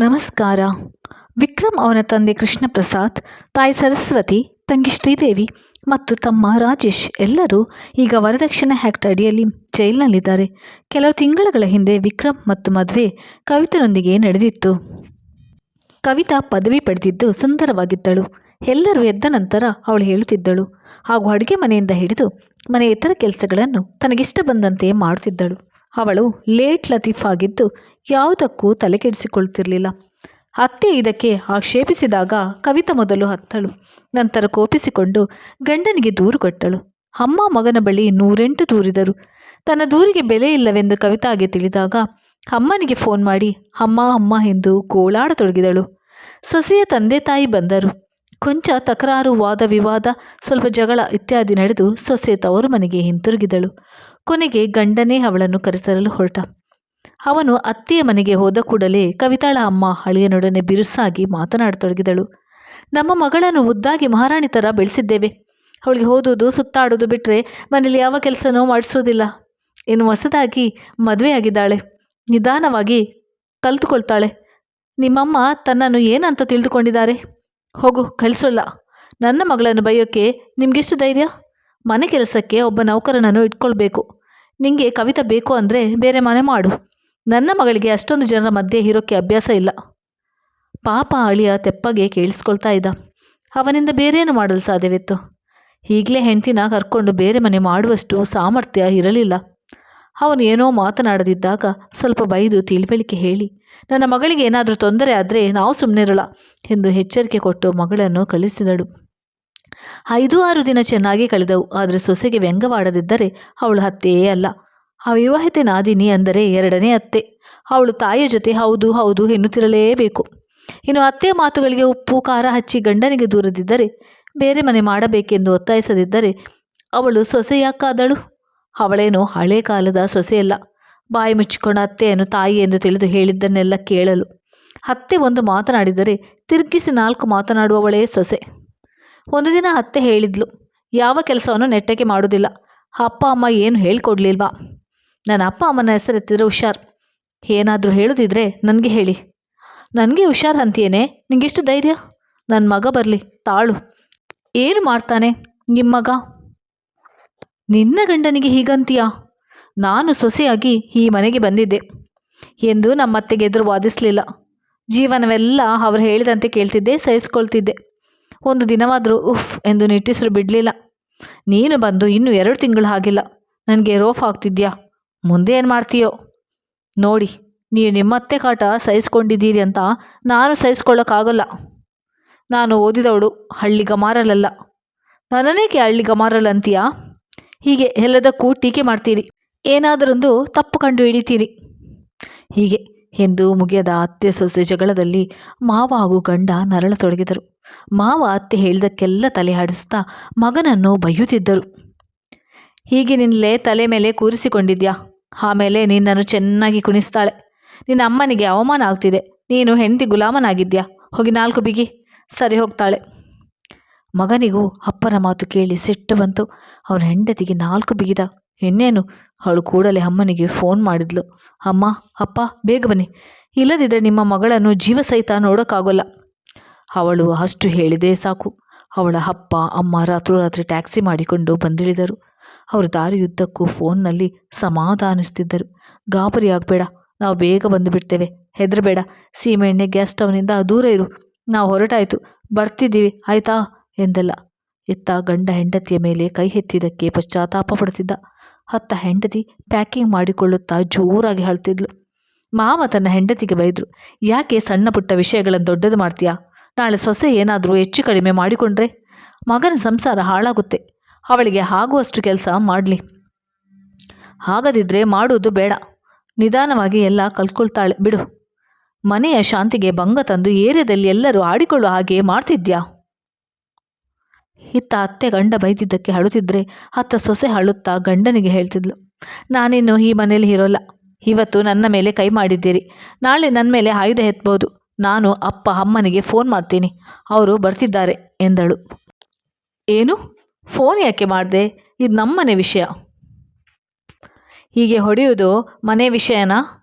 ನಮಸ್ಕಾರ. ವಿಕ್ರಮ್ ಅವನ ತಂದೆ ಕೃಷ್ಣ ಪ್ರಸಾದ್ ತಾಯಿ ಸರಸ್ವತಿ, ತಂಗಿ ಶ್ರೀದೇವಿ ಮತ್ತು ತಮ್ಮ ರಾಜೇಶ್ ಎಲ್ಲರೂ ಈಗ ವರದಕ್ಷಿಣೆ ಆ್ಯಕ್ಟ್ ಅಡಿಯಲ್ಲಿ ಜೈಲಿನಲ್ಲಿದ್ದಾರೆ. ಕೆಲವು ತಿಂಗಳುಗಳ ಹಿಂದೆ ವಿಕ್ರಮ್ ಮತ್ತು ಮದುವೆ ಕವಿತನೊಂದಿಗೆ ನಡೆದಿತ್ತು. ಕವಿತಾ ಪದವಿ ಪಡೆದಿದ್ದು ಸುಂದರವಾಗಿದ್ದಳು. ಎಲ್ಲರೂ ಎದ್ದ ನಂತರ ಅವಳು ಹೇಳುತ್ತಿದ್ದಳು. ಹಾಗೂ ಅಡುಗೆ ಮನೆಯಿಂದ ಹಿಡಿದು ಮನೆ ಇತರ ಕೆಲಸಗಳನ್ನು ತನಗಿಷ್ಟ ಬಂದಂತೆ ಮಾಡುತ್ತಿದ್ದಳು. ಅವಳು ಲೇಟ್ ಲತೀಫ್ ಆಗಿದ್ದು ಯಾವುದಕ್ಕೂ ತಲೆ ಕೆಡಿಸಿಕೊಳ್ತಿರಲಿಲ್ಲ ಅತ್ತೆ ಇದಕ್ಕೆ ಆಕ್ಷೇಪಿಸಿದಾಗ ಕವಿತ ಮೊದಲು ಹತ್ತಳು. ನಂತರ ಕೋಪಿಸಿಕೊಂಡು ಗಂಡನಿಗೆ ದೂರು ಕೊಟ್ಟಳು. ಅಮ್ಮ ಮಗನ ಬಳಿ ನೂರೆಂಟು ದೂರಿದರು. ತನ್ನ ದೂರಿಗೆ ಬೆಲೆ ಇಲ್ಲವೆಂದು ಕವಿತಾಗೆ ತಿಳಿದಾಗ ಅಮ್ಮನಿಗೆ ಫೋನ್ ಮಾಡಿ, ಅಮ್ಮ ಅಮ್ಮ ಎಂದು ಗೋಳಾಡತೊಡಗಿದಳು. ಸೊಸೆಯ ತಂದೆ ತಾಯಿ ಬಂದರು. ಕೊಂಚ ತಕರಾರು, ವಾದ ವಿವಾದ, ಸ್ವಲ್ಪ ಜಗಳ ಇತ್ಯಾದಿ ನಡೆದು ಸೊಸೆ ತವರು ಮನೆಗೆ ಹಿಂತಿರುಗಿದಳು. ಕೊನೆಗೆ ಗಂಡನೇ ಅವಳನ್ನು ಕರೆತರಲು ಹೊರಟ. ಅವನು ಅತ್ತೆಯ ಮನೆಗೆ ಹೋದ ಕೂಡಲೇ ಕವಿತಾಳ ಅಮ್ಮ ಹಳೆಯನೊಡನೆ ಬಿರುಸಾಗಿ ಮಾತನಾಡತೊಡಗಿದಳು. ನಮ್ಮ ಮಗಳನ್ನು ಉದ್ದಾಗಿ ಮಹಾರಾಣಿ ಥರ ಬೆಳೆಸಿದ್ದೇವೆ. ಅವಳಿಗೆ ಓದೋದು ಸುತ್ತಾಡೋದು ಬಿಟ್ಟರೆ ಮನೇಲಿ ಯಾವ ಕೆಲಸನೂ ಮಾಡಿಸೋದಿಲ್ಲ ಇನ್ನು ಹೊಸದಾಗಿ ಮದುವೆಯಾಗಿದ್ದಾಳೆ. ನಿಧಾನವಾಗಿ ಕಲಿತುಕೊಳ್ತಾಳೆ. ನಿಮ್ಮಮ್ಮ ತನ್ನನ್ನು ಏನಂತ ತಿಳಿದುಕೊಂಡಿದ್ದಾರೆ? ಹೋಗು ಕಳಿಸೋಲ್ಲ ನನ್ನ ಮಗಳನ್ನು ಬೈಯೋಕ್ಕೆ ನಿಮಗೆಷ್ಟು ಧೈರ್ಯ? ಮನೆ ಕೆಲಸಕ್ಕೆ ಒಬ್ಬ ನೌಕರನನ್ನು ಇಟ್ಕೊಳ್ಬೇಕು. ನಿಮಗೆ ಕವಿತಾ ಬೇಕು ಅಂದರೆ ಬೇರೆ ಮನೆ ಮಾಡು. ನನ್ನ ಮಗಳಿಗೆ ಅಷ್ಟೊಂದು ಜನರ ಮಧ್ಯೆ ಇರೋಕ್ಕೆ ಅಭ್ಯಾಸ ಇಲ್ಲ. ಪಾಪ ಅಳಿಯ ತೆಪ್ಪಗೆ ಕೇಳಿಸ್ಕೊಳ್ತಾ ಇದ್ದ. ಅವನಿಂದ ಬೇರೇನು ಮಾಡಲು ಸಾಧ್ಯವಿತ್ತು? ಈಗಲೇ ಹೆಂಡ್ತಿನ ಕರ್ಕೊಂಡು ಬೇರೆ ಮನೆ ಮಾಡುವಷ್ಟು ಸಾಮರ್ಥ್ಯ ಇರಲಿಲ್ಲ. ಅವನು ಏನೋ ಮಾತನಾಡದಿದ್ದಾಗ ಸ್ವಲ್ಪ ಬೈದು ತಿಳಿವಳಿಕೆ ಹೇಳಿ, ನನ್ನ ಮಗಳಿಗೆ ಏನಾದರೂ ತೊಂದರೆ ಆದರೆ ನಾವು ಸುಮ್ಮನಿರಲ್ಲ ಎಂದು ಎಚ್ಚರಿಕೆ ಕೊಟ್ಟು ಮಗಳನ್ನು ಕಳಿಸಿದಳು. ಐದು ಆರು ದಿನ ಚೆನ್ನಾಗಿ ಕಳೆದವು, ಆದರೆ ಸೊಸೆಗೆ ವ್ಯಂಗ್ಯವಾಡದಿದ್ದರೆ ಅವಳು ಹತ್ತೆಯೇ ಅಲ್ಲ. ಅವಿವಾಹಿತೆ ನಾದಿನಿ ಅಂದರೆ ಎರಡನೇ ಅತ್ತೆ. ಅವಳು ತಾಯಿಯ ಜೊತೆ ಹೌದು ಹೌದು ಎನ್ನುತ್ತಿರಲೇಬೇಕು. ಇನ್ನು ಅತ್ತೆ ಮಾತುಗಳಿಗೆ ಉಪ್ಪು, ಖಾರ ಹಚ್ಚಿ ಗಂಡನಿಗೆ ದೂರದಿದ್ದರೆ ಬೇರೆ ಮನೆ ಮಾಡಬೇಕೆಂದು ಒತ್ತಾಯಿಸದಿದ್ದರೆ ಅವಳು ಸೊಸೆ ಯಾಕಾದಳು ಅವಳೇನು ಹಳೆ ಕಾಲದ ಸೊಸೆಯಲ್ಲ. ಬಾಯಿ ಮುಚ್ಚಿಕೊಂಡ ಅತ್ತೆಯನ್ನು ತಾಯಿ ಎಂದು ತಿಳಿದು ಹೇಳಿದ್ದನ್ನೆಲ್ಲ ಕೇಳಲು. ಅತ್ತೆ ಒಂದು ಮಾತನಾಡಿದರೆ ತಿರುಗಿಸಿ ನಾಲ್ಕು ಮಾತನಾಡುವವಳೇ ಸೊಸೆ. ಒಂದು ದಿನ ಅತ್ತೆ ಹೇಳಿದ್ಲು, ಯಾವ ಕೆಲಸವನ್ನು ನೆಟ್ಟಕ್ಕೆ ಮಾಡುವುದಿಲ್ಲ. ಅಪ್ಪ, ಅಮ್ಮ ಏನು ಹೇಳ್ಕೊಡ್ಲಿಲ್ವಾ? ನನ್ನ ಅಪ್ಪ ಅಮ್ಮನ ಹೆಸರೆತ್ತಿದ್ರೆ ಹುಷಾರ್. ಏನಾದರೂ ಹೇಳೋದಿದ್ರೆ ನನಗೆ ಹೇಳಿ. ನನಗೆ ಹುಷಾರ್ ಅಂತೀಯೇನೆ? ನಿಂಗೆಷ್ಟು ಧೈರ್ಯ? ನನ್ನ ಮಗ ಬರಲಿ, ತಾಳು. ಏನು ಮಾಡ್ತಾನೆ ನಿಮ್ಮ ಮಗ? ನಿನ್ನ ಗಂಡನಿಗೆ ಹೀಗಂತೀಯಾ? ನಾನು ಸೊಸೆಯಾಗಿ ಈ ಮನೆಗೆ ಬಂದಿದ್ದೆ. ಎಂದು ನಮ್ಮತ್ತೆಗೆ ಎದುರು ವಾದಿಸಲಿಲ್ಲ. ಜೀವನವೆಲ್ಲ ಅವರು ಹೇಳಿದಂತೆ ಕೇಳ್ತಿದ್ದೆ, ಸಹಿಸ್ಕೊಳ್ತಿದ್ದೆ. ಒಂದು ದಿನವಾದರೂ ಉಫ್ ಎಂದು ನಿಟ್ಟಿಸಲು ಬಿಡಲಿಲ್ಲ. ನೀನು ಬಂದು ಇನ್ನೂ ಎರಡು ತಿಂಗಳು ಆಗಿಲ್ಲ. ನನಗೆ ರೋಫ್ ಆಗ್ತಿದ್ಯಾ? ಮುಂದೆ ಏನು ಮಾಡ್ತೀಯೋ? ನೋಡಿ, ನೀವು ನಿಮ್ಮತ್ತೆ ಕಾಟ ಸಹಿಸ್ಕೊಂಡಿದ್ದೀರಿ ಅಂತ ನಾನು ಸಹಿಸ್ಕೊಳ್ಳೋಕ್ಕಾಗಲ್ಲ. ನಾನು ಓದಿದವಳು ಹಳ್ಳಿ ಗಮಾರಲಲ್ಲ ನನ್ನನೇಕೆ ಹಳ್ಳಿ ಗಮಾರಲ್ ಅಂತೀಯಾ ಹೀಗೆ ಎಲ್ಲದಕ್ಕೂ ಟೀಕೆ ಮಾಡ್ತೀರಿ. ಏನಾದರೊಂದು ತಪ್ಪು ಕಂಡು ಹಿಡಿತೀರಿ. ಹೀಗೆ ಎಂದು ಮುಗಿಯದ ಅತ್ತೆ ಸೊಸೆ ಜಗಳದಲ್ಲಿ ಮಾವ ಹಾಗೂ ಗಂಡ ನರಳತೊಡಗಿದರು. ಮಾವ ಅತ್ತೆ ಹೇಳಿದಕ್ಕೆಲ್ಲ ತಲೆ ಹಾಡಿಸ್ತಾ ಮಗನನ್ನು ಬೈಯುತ್ತಿದ್ದರು ಹೀಗಿನಿಂದಲೇ ತಲೆ ಮೇಲೆ ಕೂರಿಸಿಕೊಂಡಿದ್ಯಾ? ಆಮೇಲೆ ನಿನ್ನನ್ನು ಚೆನ್ನಾಗಿ ಕುಣಿಸ್ತಾಳೆ. ನಿನ್ನ ಅಮ್ಮನಿಗೆ ಅವಮಾನ ಆಗ್ತಿದೆ. ನೀನು ಹೆಂಡತಿ ಗುಲಾಮನಾಗಿದ್ಯಾ ಹೋಗಿ ನಾಲ್ಕು ಬಿಗಿ. ಸರಿ ಹೋಗ್ತಾಳೆ. ಮಗನಿಗೂ ಅಪ್ಪನ ಮಾತು ಕೇಳಿ ಸಿಟ್ಟು ಬಂತು. ಅವನ ಹೆಂಡತಿಗೆ ನಾಲ್ಕು ಬಿಗಿದ. ಇನ್ನೇನು? ಅವಳು ಕೂಡಲೇ ಅಮ್ಮನಿಗೆ ಫೋನ್ ಮಾಡಿದ್ಲು. ಅಮ್ಮ, ಅಪ್ಪ, ಬೇಗ ಬನ್ನಿ. ಇಲ್ಲದಿದ್ದರೆ ನಿಮ್ಮ ಮಗಳನ್ನು ಜೀವ ಸಹಿತ ನೋಡೋಕ್ಕಾಗೋಲ್ಲ. ಅವಳು ಅಷ್ಟು ಹೇಳಿದೆ ಸಾಕು. ಅವಳ ಅಪ್ಪ, ಅಮ್ಮ ರಾತ್ರೋರಾತ್ರಿ ಟ್ಯಾಕ್ಸಿ ಮಾಡಿಕೊಂಡು ಬಂದಿಳಿದರು. ಅವರು ದಾರಿಯುದ್ದಕ್ಕೂ ಫೋನ್ನಲ್ಲಿ ಸಮಾಧಾನಿಸ್ತಿದ್ದರು. ಗಾಬರಿ ಆಗಬೇಡ, ನಾವು ಬೇಗ ಬಂದು ಬಿಡ್ತೇವೆ. ಹೆದರಬೇಡ ಸೀಮೆಎಣ್ಣೆ ಗ್ಯಾಸ್ ಸ್ಟವ್ನಿಂದ ದೂರ ಇರು. ನಾವು ಹೊರಟಾಯಿತು, ಬರ್ತಿದ್ದೀವಿ, ಆಯ್ತಾ? ಎಂದಲ್ಲ. ಎತ್ತ ಗಂಡ ಹೆಂಡತಿಯ ಮೇಲೆ ಕೈ ಎತ್ತಿದ್ದಕ್ಕೆ ಪಶ್ಚಾತ್ತಾಪ ಪಡುತ್ತಿದ್ದ. ಹತ್ತ ಹೆಂಡತಿ ಪ್ಯಾಕಿಂಗ್ ಮಾಡಿಕೊಳ್ಳುತ್ತಾ ಜೋರಾಗಿ ಹಳ್ತಿದ್ಲು ಮಾವ ತನ್ನ ಹೆಂಡತಿಗೆ ಬೈದರು, ಯಾಕೆ ಸಣ್ಣ ಪುಟ್ಟ ವಿಷಯಗಳನ್ನು ದೊಡ್ಡದು ಮಾಡ್ತೀಯಾ? ನಾಳೆ ಸೊಸೆ ಏನಾದರೂ ಹೆಚ್ಚು ಕಡಿಮೆ ಮಾಡಿಕೊಂಡ್ರೆ ಮಗನ ಸಂಸಾರ ಹಾಳಾಗುತ್ತೆ. ಅವಳಿಗೆ ಆಗುವಷ್ಟು ಕೆಲಸ ಮಾಡಲಿ. ಆಗದಿದ್ದರೆ ಮಾಡುವುದು ಬೇಡ. ನಿಧಾನವಾಗಿ ಎಲ್ಲ ಕಲ್ತ್ಕೊಳ್ತಾಳೆ ಬಿಡು. ಮನೆಯ ಶಾಂತಿಗೆ ಭಂಗ ತಂದು ಏರಿಯಾದಲ್ಲಿ ಎಲ್ಲರೂ ಆಡಿಕೊಳ್ಳೋ ಹಾಗೆ ಮಾಡ್ತಿದ್ಯಾ? ಇತ್ತ ಅತ್ತೆ ಗಂಡ ಬೈದಿದ್ದಕ್ಕೆ ಅಳುತ್ತಿದ್ರೆ ಅತ್ತ ಸೊಸೆ ಅಳುತ್ತಾ ಗಂಡನಿಗೆ ಹೇಳ್ತಿದ್ಲು, ನಾನಿನ್ನು ಈ ಮನೇಲಿ ಇರೋಲ್ಲ. ಇವತ್ತು ನನ್ನ ಮೇಲೆ ಕೈ ಮಾಡಿದ್ದೀರಿ. ನಾಳೆ ನನ್ನ ಮೇಲೆ ಆಯುಧ ಎತ್ಬೋದು. ನಾನು ಅಪ್ಪ ಅಮ್ಮನಿಗೆ ಫೋನ್ ಮಾಡ್ತೀನಿ. ಅವರು ಬರ್ತಿದ್ದಾರೆ ಎಂದಳು. ಏನು? ಫೋನ್ ಯಾಕೆ ಮಾಡಿದೆ? ಇದು ನಮ್ಮನೆ ವಿಷಯ. ಹೀಗೆ ಹೊಡೆಯೋದು ಮನೆ ವಿಷಯನಾ?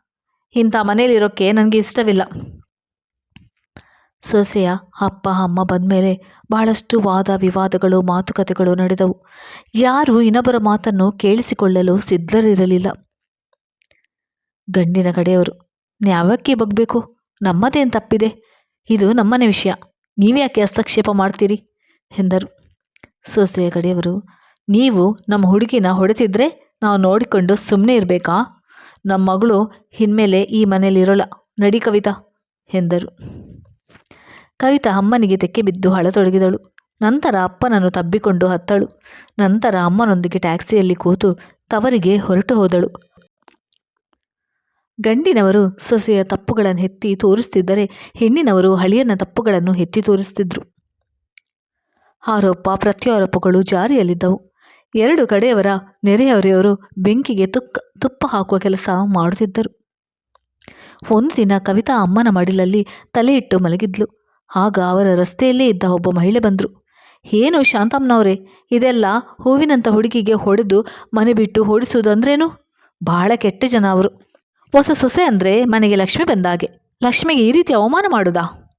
ಇಂಥ ಮನೇಲಿರೋಕ್ಕೆ ನನಗೆ ಇಷ್ಟವಿಲ್ಲ. ಸೊಸೆಯ ಅಪ್ಪ ಅಮ್ಮ ಬಂದಮೇಲೆ ಬಹಳಷ್ಟು ವಾದ ವಿವಾದಗಳು, ಮಾತುಕತೆಗಳು ನಡೆದವು. ಯಾರು ಇನ್ನೊಬ್ಬರ ಮಾತನ್ನು ಕೇಳಿಸಿಕೊಳ್ಳಲು ಸಿದ್ಧರಿರಲಿಲ್ಲ. ಗಂಡಿನ ಕಡೆಯವರು ನ್ಯಾವಕ್ಕೆ ಬಗ್ಬೇಕು. ನಮ್ಮದೇನು ತಪ್ಪಿದೆ? ಇದು ನಮ್ಮನೆ ವಿಷಯ. ನೀವ್ಯಾಕೆ ಹಸ್ತಕ್ಷೇಪ ಮಾಡ್ತೀರಿ? ಎಂದರು. ಸೊಸೆಯ ಕಡೆಯವರು ನೀವು ನಮ್ಮ ಹುಡುಗಿನ ಹೊಡೆತಿದ್ರೆ ನಾವು ನೋಡಿಕೊಂಡು ಸುಮ್ಮನೆ ಇರಬೇಕಾ? ನಮ್ಮ ಮಗಳು ಇನ್ಮೇಲೆ ಈ ಮನೆಯಲ್ಲಿರೋಲ್ಲ, ನಡಿ ಕವಿತಾ, ಎಂದರು. ಕವಿತಾ ಅಮ್ಮನಿಗೆ ತೆಕ್ಕೆ ಬಿದ್ದು ಹಳತೊಡಗಿದಳು ನಂತರ ಅಪ್ಪನನ್ನು ತಬ್ಬಿಕೊಂಡು ಹತ್ತಳು. ನಂತರ ಅಮ್ಮನೊಂದಿಗೆ ಟ್ಯಾಕ್ಸಿಯಲ್ಲಿ ಕೂತು ತವರಿಗೆ ಹೊರಟು ಹೋದಳು. ಗಂಡಿನವರು ಸೊಸೆಯ ತಪ್ಪುಗಳನ್ನು ಎತ್ತಿ ತೋರಿಸ್ತಿದ್ದರೆ ಹೆಣ್ಣಿನವರು ಹಳಿಯನ ತಪ್ಪುಗಳನ್ನು ಎತ್ತಿ ತೋರಿಸ್ತಿದ್ರು. ಆರೋಪ, ಪ್ರತ್ಯಾರೋಪಗಳು ಜಾರಿಯಲ್ಲಿದ್ದವು. ಎರಡು ಕಡೆಯವರ ನೆರೆಯವರೆಯವರು ಬೆಂಕಿಗೆ ತುಕ್ಕ, ತುಪ್ಪ ಹಾಕುವ ಕೆಲಸ ಮಾಡುತ್ತಿದ್ದರು. ಒಂದು ದಿನ ಕವಿತಾ ಅಮ್ಮನ ಮಡಿಲಲ್ಲಿ ತಲೆಯಿಟ್ಟು ಮಲಗಿದ್ಲು. ಆಗ ಅವರ ರಸ್ತೆಯಲ್ಲೇ ಇದ್ದ ಒಬ್ಬ ಮಹಿಳೆ ಬಂದರು. ಏನು ಶಾಂತಮ್ಮನವರೇ, ಇದೆಲ್ಲ ಹೂವಿನಂಥ ಹುಡುಗಿಗೆ ಹೊಡೆದು ಮನೆ ಬಿಟ್ಟು ಓಡಿಸುವುದು ಅಂದ್ರೇನು ಬಹಳ ಕೆಟ್ಟ ಜನ ಅವರು. ಹೊಸ ಸೊಸೆ ಅಂದರೆ ಮನೆಗೆ ಲಕ್ಷ್ಮಿ ಬಂದಾಗೆ. ಲಕ್ಷ್ಮಿಗೆ ಈ ರೀತಿ ಅವಮಾನ ಮಾಡೋದಾ?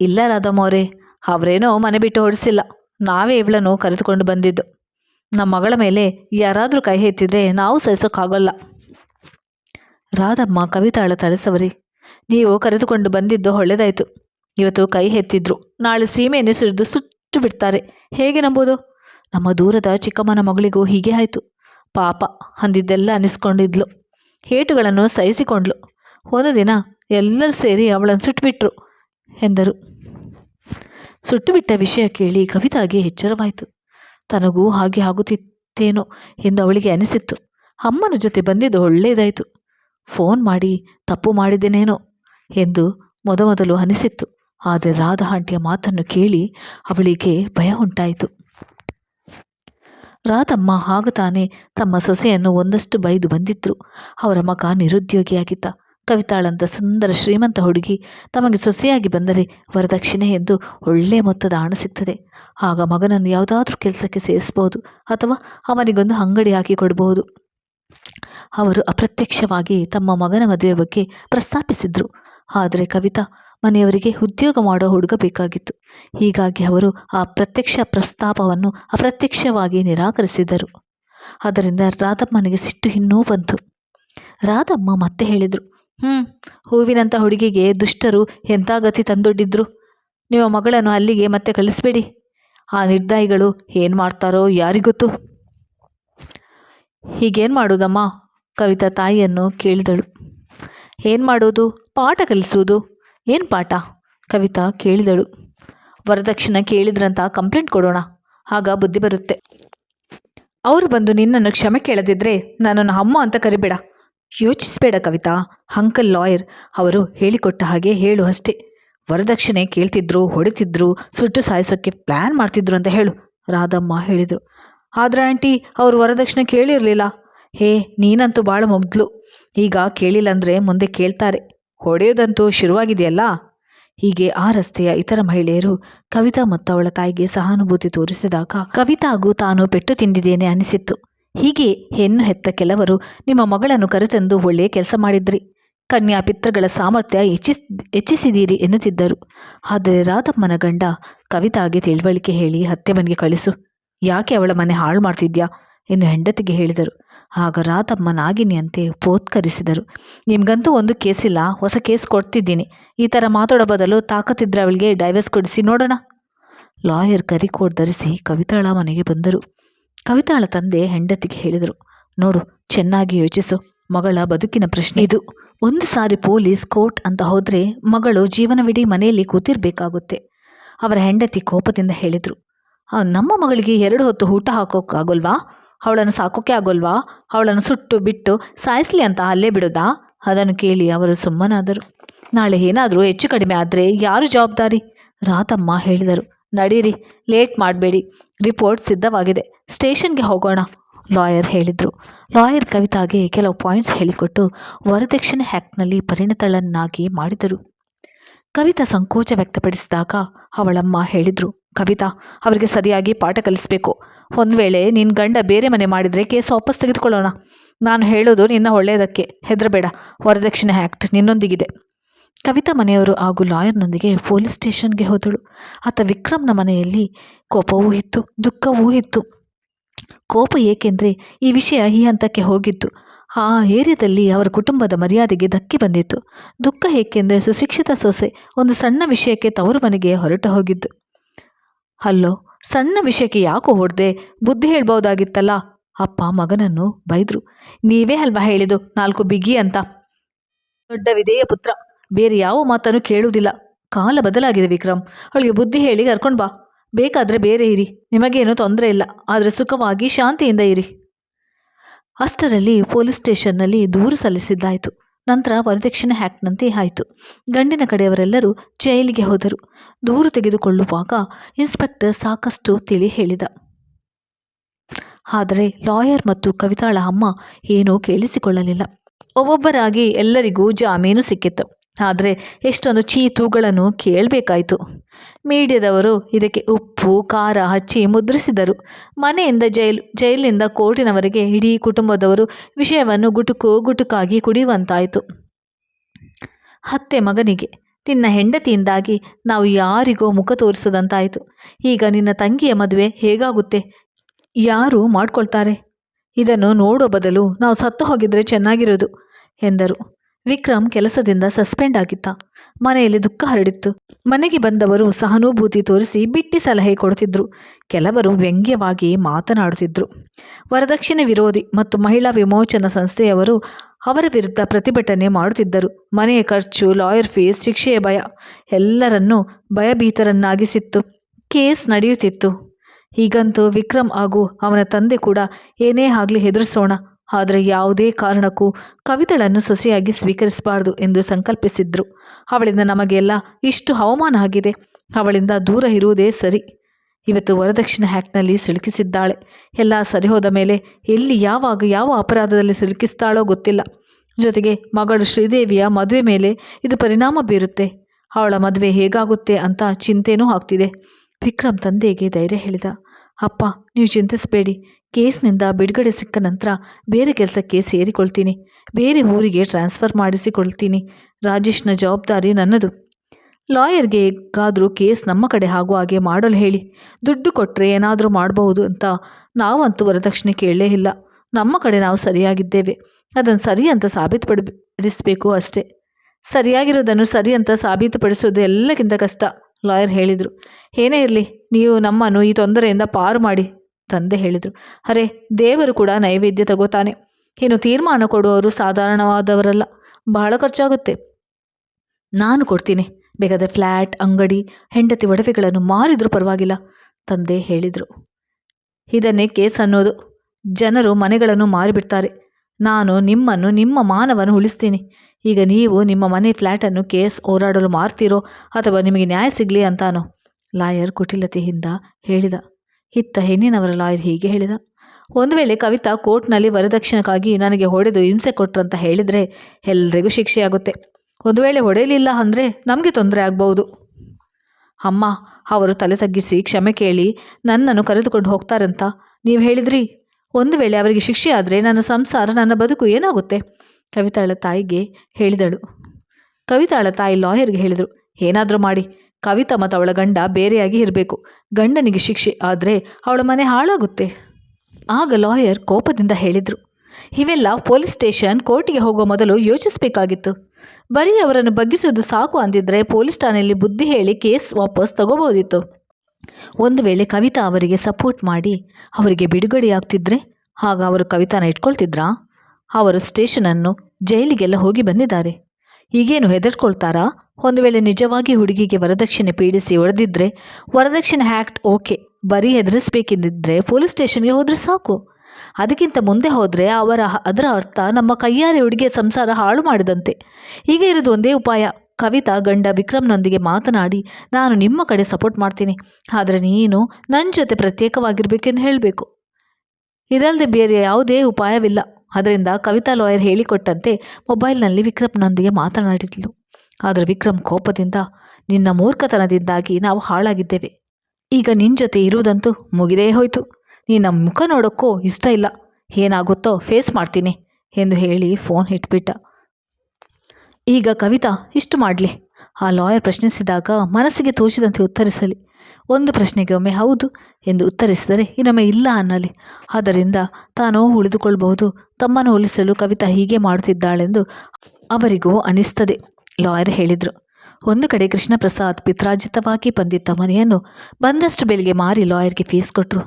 ಇಲ್ಲ ರಾಧಮ್ಮವರೇ, ಅವರೇನೋ ಮನೆ ಬಿಟ್ಟು ಓಡಿಸಿಲ್ಲ ನಾವೇ ಇವಳನ್ನು ಕರೆದುಕೊಂಡು ಬಂದಿದ್ದು. ನಮ್ಮ ಮಗಳ ಮೇಲೆ ಯಾರಾದರೂ ಕೈ ಎತ್ತಿದ್ರೆ ನಾವು ಸಹಿಸೋಕ್ಕಾಗಲ್ಲ. ರಾಧಮ್ಮ ಕವಿತಾಳ ತಳಸವರಿ ನೀವು ಕರೆದುಕೊಂಡು ಬಂದಿದ್ದು ಒಳ್ಳೇದಾಯ್ತು. ಇವತ್ತು ಕೈ ಎತ್ತಿದ್ರು. ನಾಳೆ ಸೀಮೆಯನ್ನು ಸುರಿದು ಸುಟ್ಟು ಬಿಡ್ತಾರೆ. ಹೇಗೆ ನಂಬೋದು? ನಮ್ಮ ದೂರದ ಚಿಕ್ಕಮ್ಮನ ಮಗಳಿಗೂ ಹೀಗೆ ಆಯಿತು. ಪಾಪ, ಅಂದಿದ್ದೆಲ್ಲ ಅನಿಸ್ಕೊಂಡಿದ್ಲು. ಏಟುಗಳನ್ನು ಸಹಿಸಿಕೊಂಡ್ಲು. ಒಂದು ದಿನ ಎಲ್ಲರೂ ಸೇರಿ ಅವಳನ್ನು ಸುಟ್ಟುಬಿಟ್ರು ಎಂದರು. ಸುಟ್ಟುಬಿಟ್ಟ ವಿಷಯ ಕೇಳಿ ಕವಿತಾಗೆ ಎಚ್ಚರವಾಯಿತು. ತನಗೂ ಹಾಗೆ ಆಗುತ್ತಿತ್ತೇನೋ ಎಂದು ಅವಳಿಗೆ ಅನಿಸಿತ್ತು. ಅಮ್ಮನ ಜೊತೆ ಬಂದಿದ್ದು ಒಳ್ಳೆಯದಾಯಿತು. ಫೋನ್ ಮಾಡಿ ತಪ್ಪು ಮಾಡಿದ್ದೇನೇನೋ ಎಂದು ಮೊದಮೊದಲು ಅನಿಸಿತ್ತು. ಆದರೆ ರಾಧಾ ಆಂಟಿಯ ಮಾತನ್ನು ಕೇಳಿ ಅವಳಿಗೆ ಭಯ ಉಂಟಾಯಿತು. ರಾಧಮ್ಮ ಆಗ ತಾನೇ ತಮ್ಮ ಸೊಸೆಯನ್ನು ಒಂದಷ್ಟು ಬೈದು ಬಂದಿದ್ರು. ಅವರ ಮಗ ನಿರುದ್ಯೋಗಿಯಾಗಿದ್ದ. ಕವಿತಾಳಂತ ಸುಂದರ ಶ್ರೀಮಂತ ಹುಡುಗಿ ತಮಗೆ ಸೊಸೆಯಾಗಿ ಬಂದರೆ ವರದಕ್ಷಿಣೆ ಎಂದು ಒಳ್ಳೆಯ ಮೊತ್ತದ ಹಣ ಸಿಗ್ತದೆ. ಆಗ ಮಗನನ್ನು ಯಾವುದಾದ್ರೂ ಕೆಲಸಕ್ಕೆ ಸೇರಿಸ್ಬೋದು ಅಥವಾ ಅವನಿಗೊಂದು ಅಂಗಡಿ ಹಾಕಿ ಕೊಡಬಹುದು ಅವರು ಅಪ್ರತ್ಯಕ್ಷವಾಗಿ ತಮ್ಮ ಮಗನ ಮದುವೆ ಬಗ್ಗೆ ಪ್ರಸ್ತಾಪಿಸಿದ್ರು. ಆದರೆ ಕವಿತಾ, ಮನೆಯವರಿಗೆ ಉದ್ಯೋಗ ಮಾಡೋ ಹುಡುಗ ಬೇಕಾಗಿತ್ತು. ಹೀಗಾಗಿ ಅವರು ಆ ಪ್ರತ್ಯಕ್ಷ ಪ್ರಸ್ತಾಪವನ್ನು ಅಪ್ರತ್ಯಕ್ಷವಾಗಿ ನಿರಾಕರಿಸಿದರು. ಅದರಿಂದ ರಾಧಮ್ಮನಿಗೆ ಸಿಟ್ಟು ಇನ್ನೂ ಬಂತು. ರಾಧಮ್ಮ ಮತ್ತೆ ಹೇಳಿದರು ಹ್ಞೂ ಹೂವಿನಂಥ ಹುಡುಗಿಗೆ ದುಷ್ಟರು ಎಂಥ ಗತಿ ತಂದೊಡ್ಡಿದ್ರು? ನಿಮ್ಮ ಮಗಳನ್ನು ಅಲ್ಲಿಗೆ ಮತ್ತೆ ಕಳಿಸ್ಬೇಡಿ. ಆ ನಿರ್ದಾಯಿಗಳು ಏನು ಮಾಡ್ತಾರೋ ಯಾರಿಗೊತ್ತು? ಹೀಗೇನು ಮಾಡೋದಮ್ಮ ಕವಿತಾ ತಾಯಿಯನ್ನು ಕೇಳಿದಳು. ಏನು ಮಾಡೋದು ಪಾಠ ಕಲಿಸುವುದು? ಏನು ಪಾಠ? ಕವಿತಾ ಕೇಳಿದಳು. ವರದಕ್ಷಿಣೆ ಕೇಳಿದ್ರಂತ ಕಂಪ್ಲೇಂಟ್ ಕೊಡೋಣ. ಆಗ ಬುದ್ಧಿ ಬರುತ್ತೆ. ಅವರು ಬಂದು ನಿನ್ನನ್ನು ಕ್ಷಮೆ ಕೇಳದಿದ್ರೆ ನನ್ನನ್ನು ಅಮ್ಮ ಅಂತ ಕರಿಬೇಡ. ಯೋಚಿಸಬೇಡ ಕವಿತಾ. ಅಂಕಲ್, ಲಾಯರ್, ಅವರು ಹೇಳಿಕೊಟ್ಟ ಹಾಗೆ ಹೇಳು ಅಷ್ಟೇ. ವರದಕ್ಷಿಣೆ ಕೇಳ್ತಿದ್ರು, ಹೊಡಿತಿದ್ರು, ಸುಟ್ಟು ಸಾಯಿಸೋಕ್ಕೆ ಪ್ಲ್ಯಾನ್ ಮಾಡ್ತಿದ್ರು ಅಂತ ಹೇಳು, ರಾಧಮ್ಮ ಹೇಳಿದರು. ಆದರೆ ಆಂಟಿ, ಅವರು ವರದಕ್ಷಿಣೆ ಕೇಳಿರಲಿಲ್ಲ. ಹೇ, ನೀನಂತೂ ಭಾಳ ಮುಗ್ದ್ಲು. ಈಗ ಕೇಳಿಲ್ಲ ಅಂದರೆ ಮುಂದೆ ಕೇಳ್ತಾರೆ. ಹೊಡೆಯೋದಂತೂ ಶುರುವಾಗಿದೆಯಲ್ಲ? ಹೀಗೆ ಆ ರಸ್ತೆಯ ಇತರ ಮಹಿಳೆಯರು ಕವಿತಾ ಮತ್ತು ಅವಳ ತಾಯಿಗೆ ಸಹಾನುಭೂತಿ ತೋರಿಸಿದಾಗ ಕವಿತಾಗೂ ತಾನು ಪೆಟ್ಟು ತಿಂದಿದ್ದೇನೆ ಅನಿಸಿತ್ತು. ಹೀಗೆ ಹೆಣ್ಣು ಹೆತ್ತ ಕೆಲವರು ನಿಮ್ಮ ಮಗಳನ್ನು ಕರೆತಂದು ಒಳ್ಳೆಯ ಕೆಲಸ ಮಾಡಿದ್ರಿ. ಕನ್ಯಾ ಪಿತ್ರಗಳ ಸಾಮರ್ಥ್ಯ ಹೆಚ್ಚಿಸ್ ಹೆಚ್ಚಿಸಿದ್ದೀರಿ ಎನ್ನುತ್ತಿದ್ದರು. ಆದರೆ ರಾಧಮ್ಮನ ಗಂಡ ಕವಿತಾಗೆ ತಿಳುವಳಿಕೆ ಹೇಳಿ ಹತ್ತೆ ಮನೆಗೆ ಕಳಿಸು. ಯಾಕೆ ಅವಳ ಮನೆ ಹಾಳು ಮಾಡ್ತಿದ್ಯಾ? ಎಂದು ಹೆಂಡತಿಗೆ ಹೇಳಿದರು. ಆಗ ರಾಧಮ್ಮ ನಾಗಿನಿಯಂತೆ ಪೋತ್ಕರಿಸಿದರು. ನಿಮ್ಗಂತೂ ಒಂದು ಕೇಸ್ ಇಲ್ಲ ಹೊಸ ಕೇಸ್ ಕೊಡ್ತಿದ್ದೀನಿ. ಈ ಥರ ಮಾತಾಡೋ ಬದಲು ತಾಕತ್ತಿದ್ರೆ ಅವಳಿಗೆ ಡೈವರ್ಸ್ ಕೊಡಿಸಿ ನೋಡೋಣ. ಲಾಯರ್ ಕರಿಕೋಟ್ ಧರಿಸಿ ಕವಿತಾಳ ಮನೆಗೆ ಬಂದರು. ಕವಿತಾಳ ತಂದೆ ಹೆಂಡತಿಗೆ ಹೇಳಿದರು, ನೋಡು, ಚೆನ್ನಾಗಿ ಯೋಚಿಸು. ಮಗಳ ಬದುಕಿನ ಪ್ರಶ್ನೆ ಇದು. ಒಂದು ಸಾರಿ ಪೊಲೀಸ್ ಕೋರ್ಟ್ ಅಂತ ಹೋದರೆ ಮಗಳು ಜೀವನವಿಡೀ ಮನೆಯಲ್ಲಿ ಕೂತಿರ್ಬೇಕಾಗುತ್ತೆ. ಅವರ ಹೆಂಡತಿ ಕೋಪದಿಂದ ಹೇಳಿದರು ನಮ್ಮ ಮಗಳಿಗೆ ಎರಡು ಹೊತ್ತು ಊಟ ಹಾಕೋಕ್ಕಾಗೋಲ್ವಾ? ಅವಳನ್ನು ಸಾಕೋಕೆ ಆಗೋಲ್ವಾ? ಅವಳನ್ನು ಸುಟ್ಟು, ಬಿಟ್ಟು ಸಾಯಿಸ್ಲಿ ಅಂತ ಅಲ್ಲೇ ಬಿಡೋದಾ? ಅದನ್ನು ಕೇಳಿ ಅವರು ಸುಮ್ಮನಾದರು. ನಾಳೆ ಏನಾದರೂ ಹೆಚ್ಚು ಕಡಿಮೆ ಆದರೆ ಯಾರು ಜವಾಬ್ದಾರಿ? ರಾತಮ್ಮ ಹೇಳಿದರು. ನಡೀರಿ, ಲೇಟ್ ಮಾಡಬೇಡಿ. ರಿಪೋರ್ಟ್ ಸಿದ್ಧವಾಗಿದೆ. ಸ್ಟೇಷನ್ಗೆ ಹೋಗೋಣ, ಲಾಯರ್ ಹೇಳಿದರು. ಲಾಯರ್ ಕವಿತಾಗೆ ಕೆಲವು ಪಾಯಿಂಟ್ಸ್ ಹೇಳಿಕೊಟ್ಟು ವರದಕ್ಷಿಣೆ ಹ್ಯಾಕ್ನಲ್ಲಿ ಪರಿಣತಳನ್ನಾಗಿ ಮಾಡಿದರು. ಕವಿತಾ ಸಂಕೋಚ ವ್ಯಕ್ತಪಡಿಸಿದಾಗ ಅವಳಮ್ಮ ಹೇಳಿದರು ಕವಿತಾ, ಅವರಿಗೆ ಸರಿಯಾಗಿ ಪಾಠ ಕಲಿಸ್ಬೇಕು. ಒಂದು ವೇಳೆ ನಿನ್ನ ಗಂಡ ಬೇರೆ ಮನೆ ಮಾಡಿದರೆ ಕೇಸ್ ವಾಪಸ್ ತೆಗೆದುಕೊಳ್ಳೋಣ. ನಾನು ಹೇಳೋದು ನಿನ್ನ ಒಳ್ಳೆಯದಕ್ಕೆ. ಹೆದರಬೇಡ. ವರದಕ್ಷಿಣೆ ಆ್ಯಕ್ಟ್ ನಿನ್ನೊಂದಿಗಿದೆ. ಕವಿತಾ ಮನೆಯವರು ಹಾಗೂ ಲಾಯರ್ನೊಂದಿಗೆ ಪೊಲೀಸ್ ಸ್ಟೇಷನ್ಗೆ ಹೋದಳು. ಆತ ವಿಕ್ರಮ್ನ ಮನೆಯಲ್ಲಿ ಕೋಪವೂ ಇತ್ತು, ದುಃಖವೂ ಇತ್ತು. ಕೋಪ ಏಕೆಂದರೆ ಈ ವಿಷಯ ಈ ಹಂತಕ್ಕೆ ಹೋಗಿತ್ತು. ಆ ಏರಿಯಾದಲ್ಲಿ ಅವರ ಕುಟುಂಬದ ಮರ್ಯಾದೆಗೆ ಧಕ್ಕೆ ಬಂದಿತ್ತು. ದುಃಖ ಏಕೆಂದರೆ ಸುಶಿಕ್ಷಿತ ಸೊಸೆ ಒಂದು ಸಣ್ಣ ವಿಷಯಕ್ಕೆ ತವರು ಮನೆಗೆ ಹೊರಟು ಹೋಗಿದ್ದು. ಅಲ್ಲೋ, ಸಣ್ಣ ವಿಷಯಕ್ಕೆ ಯಾಕೋ ಹೊಡೆದೆ? ಬುದ್ಧಿ ಹೇಳ್ಬೋದಾಗಿತ್ತಲ್ಲ ಅಪ್ಪ ಮಗನನ್ನು ಬೈದ್ರು. ನೀವೇ ಅಲ್ವಾ ಹೇಳಿದು ನಾಲ್ಕು ಬಿಗಿ ಅಂತ? ದೊಡ್ಡ ವಿಧೇಯ ಪುತ್ರ. ಬೇರೆ ಯಾವ ಮಾತನ್ನು ಕೇಳುವುದಿಲ್ಲ. ಕಾಲ ಬದಲಾಗಿದೆ ವಿಕ್ರಮ್. ಅವಳಿಗೆ ಬುದ್ಧಿ ಹೇಳಿ ಕರ್ಕೊಂಡು ಬಾ. ಬೇಕಾದರೆ ಬೇರೆ ಇರಿ. ನಿಮಗೇನು ತೊಂದರೆ ಇಲ್ಲ. ಆದರೆ ಸುಖವಾಗಿ ಶಾಂತಿಯಿಂದ ಇರಿ. ಅಷ್ಟರಲ್ಲಿ ಪೊಲೀಸ್ ಸ್ಟೇಷನ್ನಲ್ಲಿ ದೂರು ಸಲ್ಲಿಸಿದ್ದಾಯಿತು. ನಂತರ ವರದಕ್ಷಿಣೆ ಹ್ಯಾಕ್ನಂತೆ ಆಯಿತು. ಗಂಡಿನ ಕಡೆಯವರೆಲ್ಲರೂ ಜೈಲಿಗೆ ಹೋದರು. ದೂರು ತೆಗೆದುಕೊಳ್ಳುವಾಗ ಇನ್ಸ್ಪೆಕ್ಟರ್ ಸಾಕಷ್ಟು ತಿಳಿ ಹೇಳಿದ. ಆದರೆ ಲಾಯರ್ ಮತ್ತು ಕವಿತಾಳ ಅಮ್ಮ ಏನೂ ಕೇಳಿಸಿಕೊಳ್ಳಲಿಲ್ಲ. ಒಬ್ಬೊಬ್ಬರಾಗಿ ಎಲ್ಲರಿಗೂ ಜಾಮೀನು ಸಿಕ್ಕಿತ್ತು. ಆದರೆ ಎಷ್ಟೊಂದು ಚೀತುಗಳನ್ನು ಕೇಳಬೇಕಾಯಿತು. ಮೀಡಿಯಾದವರು ಇದಕ್ಕೆ ಉಪ್ಪು, ಖಾರ ಹಚ್ಚಿ ಮುದ್ರಿಸಿದರು. ಮನೆಯಿಂದ ಜೈಲು, ಜೈಲಿನಿಂದ ಕೋರ್ಟಿನವರೆಗೆ ಇಡೀ ಕುಟುಂಬದವರು ವಿಷಯವನ್ನು ಗುಟುಕು ಗುಟುಕಾಗಿ ಕುಡಿಯುವಂತಾಯಿತು. ಹತ್ತೆ ಮಗನಿಗೆ, ನಿನ್ನ ಹೆಂಡತಿಯಿಂದಾಗಿ ನಾವು ಯಾರಿಗೋ ಮುಖ ತೋರಿಸದಂತಾಯಿತು. ಈಗ ನಿನ್ನ ತಂಗಿಯ ಮದುವೆ ಹೇಗಾಗುತ್ತೆ? ಯಾರು ಮಾಡ್ಕೊಳ್ತಾರೆ? ಇದನ್ನು ನೋಡೋ ಬದಲು ನಾವು ಸತ್ತು ಹೋಗಿದ್ರೆ ಚೆನ್ನಾಗಿರೋದು, ಎಂದರು. ವಿಕ್ರಮ್ ಕೆಲಸದಿಂದ ಸಸ್ಪೆಂಡ್ ಆಗಿದ್ದ. ಮನೆಯಲ್ಲಿ ದುಃಖ ಹರಡಿತ್ತು. ಮನೆಗೆ ಬಂದವರು ಸಹಾನುಭೂತಿ ತೋರಿಸಿ ಬಿಟ್ಟಿ ಸಲಹೆ ಕೊಡುತ್ತಿದ್ದರು ಕೆಲವರು ವ್ಯಂಗ್ಯವಾಗಿ ಮಾತನಾಡುತ್ತಿದ್ದರು ವರದಕ್ಷಿಣೆ ವಿರೋಧಿ ಮತ್ತು ಮಹಿಳಾ ವಿಮೋಚನಾ ಸಂಸ್ಥೆಯವರು ಅವರ ವಿರುದ್ಧ ಪ್ರತಿಭಟನೆ ಮಾಡುತ್ತಿದ್ದರು. ಮನೆಯ ಖರ್ಚು, ಲಾಯರ್ ಫೀಸ್ ಶಿಕ್ಷೆಯ ಭಯ ಎಲ್ಲರನ್ನೂ ಭಯಭೀತರನ್ನಾಗಿಸಿತ್ತು. ಕೇಸ್ ನಡೆಯುತ್ತಿತ್ತು. ಹೀಗಂತೂ ವಿಕ್ರಮ್ ಹಾಗೂ ಅವನ ತಂದೆ ಕೂಡ ಏನೇ ಆಗಲಿ ಹೆದರಿಸೋಣ. ಆದರೆ ಯಾವುದೇ ಕಾರಣಕ್ಕೂ ಕವಿತಳನ್ನು ಸೊಸೆಯಾಗಿ ಸ್ವೀಕರಿಸಬಾರ್ದು ಎಂದು ಸಂಕಲ್ಪಿಸಿದ್ರು. ಅವಳಿಂದ ನಮಗೆಲ್ಲ ಇಷ್ಟು ಅವಮಾನ ಆಗಿದೆ. ಅವಳಿಂದ ದೂರ ಇರುವುದೇ ಸರಿ. ಇವತ್ತು ವರದಕ್ಷಿಣೆ ಹ್ಯಾಕ್ನಲ್ಲಿ ಸಿಲುಕಿಸಿದ್ದಾಳೆ. ಎಲ್ಲ ಸರಿ ಹೋದ ಮೇಲೆ ಎಲ್ಲಿ ಯಾವಾಗ ಯಾವ ಅಪರಾಧದಲ್ಲಿ ಸಿಲುಕಿಸ್ತಾಳೋ ಗೊತ್ತಿಲ್ಲ. ಜೊತೆಗೆ ಮಗಳು ಶ್ರೀದೇವಿಯ ಮದುವೆ ಮೇಲೆ ಇದು ಪರಿಣಾಮ ಬೀರುತ್ತೆ. ಅವಳ ಮದುವೆ ಹೇಗಾಗುತ್ತೆ ಅಂತ ಚಿಂತೆನೂ ಆಗ್ತಿದೆ. ವಿಕ್ರಮ್ ತಂದೆಗೆ ಧೈರ್ಯ ಹೇಳಿದ, ಅಪ್ಪ, ನೀವು ಚಿಂತಿಸಬೇಡಿ. ಕೇಸ್ನಿಂದ ಬಿಡುಗಡೆ ಸಿಕ್ಕ ನಂತರ ಬೇರೆ ಕೆಲಸಕ್ಕೆ ಸೇರಿಕೊಳ್ತೀನಿ. ಬೇರೆ ಊರಿಗೆ ಟ್ರಾನ್ಸ್ಫರ್ ಮಾಡಿಸಿಕೊಳ್ತೀನಿ. ರಾಜೇಶ್ನ ಜವಾಬ್ದಾರಿ ನನ್ನದು. ಲಾಯರ್ಗೆ ಹೇಗಾದರೂ ಕೇಸ್ ನಮ್ಮ ಕಡೆ ಆಗೋ ಹಾಗೆ ಮಾಡಲು ಹೇಳಿ. ದುಡ್ಡು ಕೊಟ್ಟರೆ ಏನಾದರೂ ಮಾಡಬಹುದು ಅಂತ ನಾವಂತೂ ವರದಕ್ಷಿಣೆ ಕೇಳಲೇ ಇಲ್ಲ. ನಮ್ಮ ಕಡೆ ನಾವು ಸರಿಯಾಗಿದ್ದೇವೆ. ಅದನ್ನು ಸರಿ ಅಂತ ಸಾಬೀತುಪಡಿಸಬೇಕು ಅಷ್ಟೇ. ಸರಿಯಾಗಿರೋದನ್ನು ಸರಿ ಅಂತ ಸಾಬೀತುಪಡಿಸೋದು ಎಲ್ಲಕ್ಕಿಂತ ಕಷ್ಟ, ಲಾಯರ್ ಹೇಳಿದರು. ಏನೇ ಇರಲಿ, ನೀವು ನಮ್ಮನ್ನು ಈ ತೊಂದರೆಯಿಂದ ಪಾರು ಮಾಡಿ. ತಂದೆ ಹೇಳಿದರು, ಅರೆ, ದೇವರು ಕೂಡ ನೈವೇದ್ಯ ತಗೋತಾನೆ. ಇನ್ನು ತೀರ್ಮಾನ ಕೊಡುವವರು ಸಾಧಾರಣವಾದವರಲ್ಲ. ಬಹಳ ಖರ್ಚಾಗುತ್ತೆ. ನಾನು ಕೊಡ್ತೀನಿ. ಬೇಕಾದರೆ ಫ್ಲ್ಯಾಟ್ ಅಂಗಡಿ, ಹೆಂಡತಿ ಒಡವೆಗಳನ್ನು ಮಾರಿದರೂ ಪರವಾಗಿಲ್ಲ, ತಂದೆ ಹೇಳಿದರು. ಇದನ್ನೇ ಕೇಸ್ ಅನ್ನೋದು. ಜನರು ಮನೆಗಳನ್ನು ಮಾರಿಬಿಡ್ತಾರೆ. ನಾನು ನಿಮ್ಮನ್ನು, ನಿಮ್ಮ ಮಾನವನ್ನು ಉಳಿಸ್ತೀನಿ. ಈಗ ನೀವು ನಿಮ್ಮ ಮನೆ ಫ್ಲ್ಯಾಟನ್ನು ಕೇಸ್ ಹೋರಾಡಲು ಮಾರ್ತೀರೋ ಅಥವಾ ನಿಮಗೆ ನ್ಯಾಯ ಸಿಗಲಿ ಅಂತಾನೋ? ಲಾಯರ್ ಕುಟಿಲತೆಯಿಂದ ಹೇಳಿದ. ಇತ್ತ ಹೆಣ್ಣಿನವರ ಲಾಯರ್ ಹೀಗೆ ಹೇಳಿದ. ಒಂದು ವೇಳೆ ಕವಿತಾ ಕೋರ್ಟ್ನಲ್ಲಿ ವರದಕ್ಷಿಣಕ್ಕಾಗಿ ನನಗೆ ಹೊಡೆದು ಹಿಂಸೆ ಕೊಟ್ರು ಅಂತ ಹೇಳಿದರೆ ಎಲ್ರಿಗೂ ಶಿಕ್ಷೆಯಾಗುತ್ತೆ. ಒಂದು ವೇಳೆ ಹೊಡೆಯಲಿಲ್ಲ ಅಂದರೆ ನಮಗೆ ತೊಂದರೆ ಆಗ್ಬೋದು ಅಮ್ಮ, ಅವರು ತಲೆ ತಗ್ಗಿಸಿ ಕ್ಷಮೆ ಕೇಳಿ ನನ್ನನ್ನು ಕರೆದುಕೊಂಡು ಹೋಗ್ತಾರಂತ ನೀವು ಹೇಳಿದ್ರಿ. ಒಂದು ವೇಳೆ ಅವರಿಗೆ ಶಿಕ್ಷೆ ಆದರೆ ನನ್ನ ಸಂಸಾರ, ನನ್ನ ಬದುಕು ಏನಾಗುತ್ತೆ? ಕವಿತಾಳ ತಾಯಿಗೆ ಹೇಳಿದಳು. ಕವಿತಾಳ ತಾಯಿ ಲಾಯರ್ಗೆ ಹೇಳಿದರು. ಏನಾದರೂ ಮಾಡಿ. ಕವಿತಾ ಮತ್ತು ಅವಳ ಗಂಡ ಬೇರೆಯಾಗಿ ಇರಬೇಕು. ಗಂಡನಿಗೆ ಶಿಕ್ಷೆ ಆದರೆ ಅವಳ ಮನೆ ಹಾಳಾಗುತ್ತೆ. ಆಗ ಲಾಯರ್ ಕೋಪದಿಂದ ಹೇಳಿದರು, ಇವೆಲ್ಲ ಪೊಲೀಸ್ ಸ್ಟೇಷನ್ ಕೋರ್ಟಿಗೆ ಹೋಗುವ ಮೊದಲು ಯೋಚಿಸಬೇಕಾಗಿತ್ತು. ಬರೀ ಅವರನ್ನು ಬಗ್ಗಿಸೋದು ಸಾಕು ಅಂದಿದ್ರೆ ಪೊಲೀಸ್ ಠಾಣೆಯಲ್ಲಿ ಬುದ್ಧಿ ಹೇಳಿ ಕೇಸ್ ವಾಪಸ್ ತಗೋಬೋದಿತ್ತು ಒಂದು ವೇಳೆ ಕವಿತಾ ಅವರಿಗೆ ಸಪೋರ್ಟ್ ಮಾಡಿ ಅವರಿಗೆ ಬಿಡುಗಡೆಯಾಗ್ತಿದ್ರೆ ಆಗ ಅವರು ಕವಿತಾನ ಇಟ್ಕೊಳ್ತಿದ್ರಾ? ಅವರು ಸ್ಟೇಷನನ್ನು ಜೈಲಿಗೆಲ್ಲ ಹೋಗಿ ಬಂದಿದ್ದಾರೆ. ಈಗೇನು ಹೆದರ್ಕೊಳ್ತಾರಾ? ಒಂದು ವೇಳೆ ನಿಜವಾಗಿ ಹುಡುಗಿಗೆ ವರದಕ್ಷಿಣೆ ಪೀಡಿಸಿ ಹೊಡೆದಿದ್ರೆ ವರದಕ್ಷಿಣೆ ಆ್ಯಕ್ಟ್ ಓಕೆ ಬರೀ ಹೆದರಿಸ್ಬೇಕೆಂದಿದ್ರೆ ಪೊಲೀಸ್ ಸ್ಟೇಷನ್ಗೆ ಹೋದರೆ ಸಾಕು. ಅದಕ್ಕಿಂತ ಮುಂದೆ ಹೋದರೆ ಅವರ ಅದರ ಅರ್ಥ ನಮ್ಮ ಕೈಯಾರೆ ಹುಡುಗಿಯ ಸಂಸಾರ ಹಾಳು ಮಾಡಿದಂತೆ. ಈಗ ಇರೋದು ಒಂದೇ ಉಪಾಯ. ಕವಿತಾ ಗಂಡ ವಿಕ್ರಮ್ನೊಂದಿಗೆ ಮಾತನಾಡಿ, ನಾನು ನಿಮ್ಮ ಕಡೆ ಸಪೋರ್ಟ್ ಮಾಡ್ತೀನಿ. ಆದರೆ ನೀನು ನನ್ನ ಜೊತೆ ಪ್ರತ್ಯೇಕವಾಗಿರಬೇಕೆಂದು ಹೇಳಬೇಕು. ಇದಲ್ಲದೆ ಬೇರೆ ಯಾವುದೇ ಉಪಾಯವಿಲ್ಲ. ಅದರಿಂದ ಕವಿತಾ ಲಾಯರ್ ಹೇಳಿಕೊಟ್ಟಂತೆ ಮೊಬೈಲ್ನಲ್ಲಿ ವಿಕ್ರಮ್ನೊಂದಿಗೆ ಮಾತನಾಡಿದ್ಲು. ಆದರೆ ವಿಕ್ರಮ್ ಕೋಪದಿಂದ ನಿನ್ನ ಮೂರ್ಖತನದಿಂದಾಗಿ ನಾವು ಹಾಳಾಗಿದ್ದೇವೆ. ಈಗ ನಿನ್ನ ಜೊತೆ ಇರುವುದಂತೂ ಮುಗಿದೇ ಹೋಯಿತು. ನಿನ್ನ ಮುಖ ನೋಡೋಕ್ಕೂ ಇಷ್ಟ ಇಲ್ಲ. ಏನಾಗುತ್ತೋ ಫೇಸ್ ಮಾಡ್ತೀನಿ ಎಂದು ಹೇಳಿ ಫೋನ್ ಇಟ್ಬಿಟ್ಟ. ಈಗ ಕವಿತಾ, ಇಷ್ಟು ಮಾಡಲಿ. ಆ ಲಾಯರ್ ಪ್ರಶ್ನಿಸಿದಾಗ ಮನಸ್ಸಿಗೆ ತೋಚಿದಂತೆ ಉತ್ತರಿಸಲಿ. ಒಂದು ಪ್ರಶ್ನೆಗೆ ಒಮ್ಮೆ ಹೌದು ಎಂದು ಉತ್ತರಿಸಿದರೆ ಇನ್ನೊಮ್ಮೆ ಇಲ್ಲ ಅನ್ನಲಿ. ಆದ್ದರಿಂದ ತಾನು ಉಳಿದುಕೊಳ್ಳಬಹುದು ತಮ್ಮನ್ನು ಹೋಲಿಸಲು ಕವಿತಾ ಹೀಗೆ ಮಾಡುತ್ತಿದ್ದಾಳೆಂದು ಅವರಿಗೂ ಅನಿಸ್ತದೆ. ಲಾಯರ್ ಹೇಳಿದರು. ಒಂದು ಕಡೆ ಕೃಷ್ಣಪ್ರಸಾದ್ ಪಿತ್ರಾರ್ಜಿತವಾಗಿ ಬಂದಿದ್ದ ಮನೆಯನ್ನು ಬಂದಷ್ಟು ಬೆಲೆಗೆ ಮಾರಿ ಲಾಯರ್ಗೆ ಫೀಸ್ ಕೊಟ್ಟರು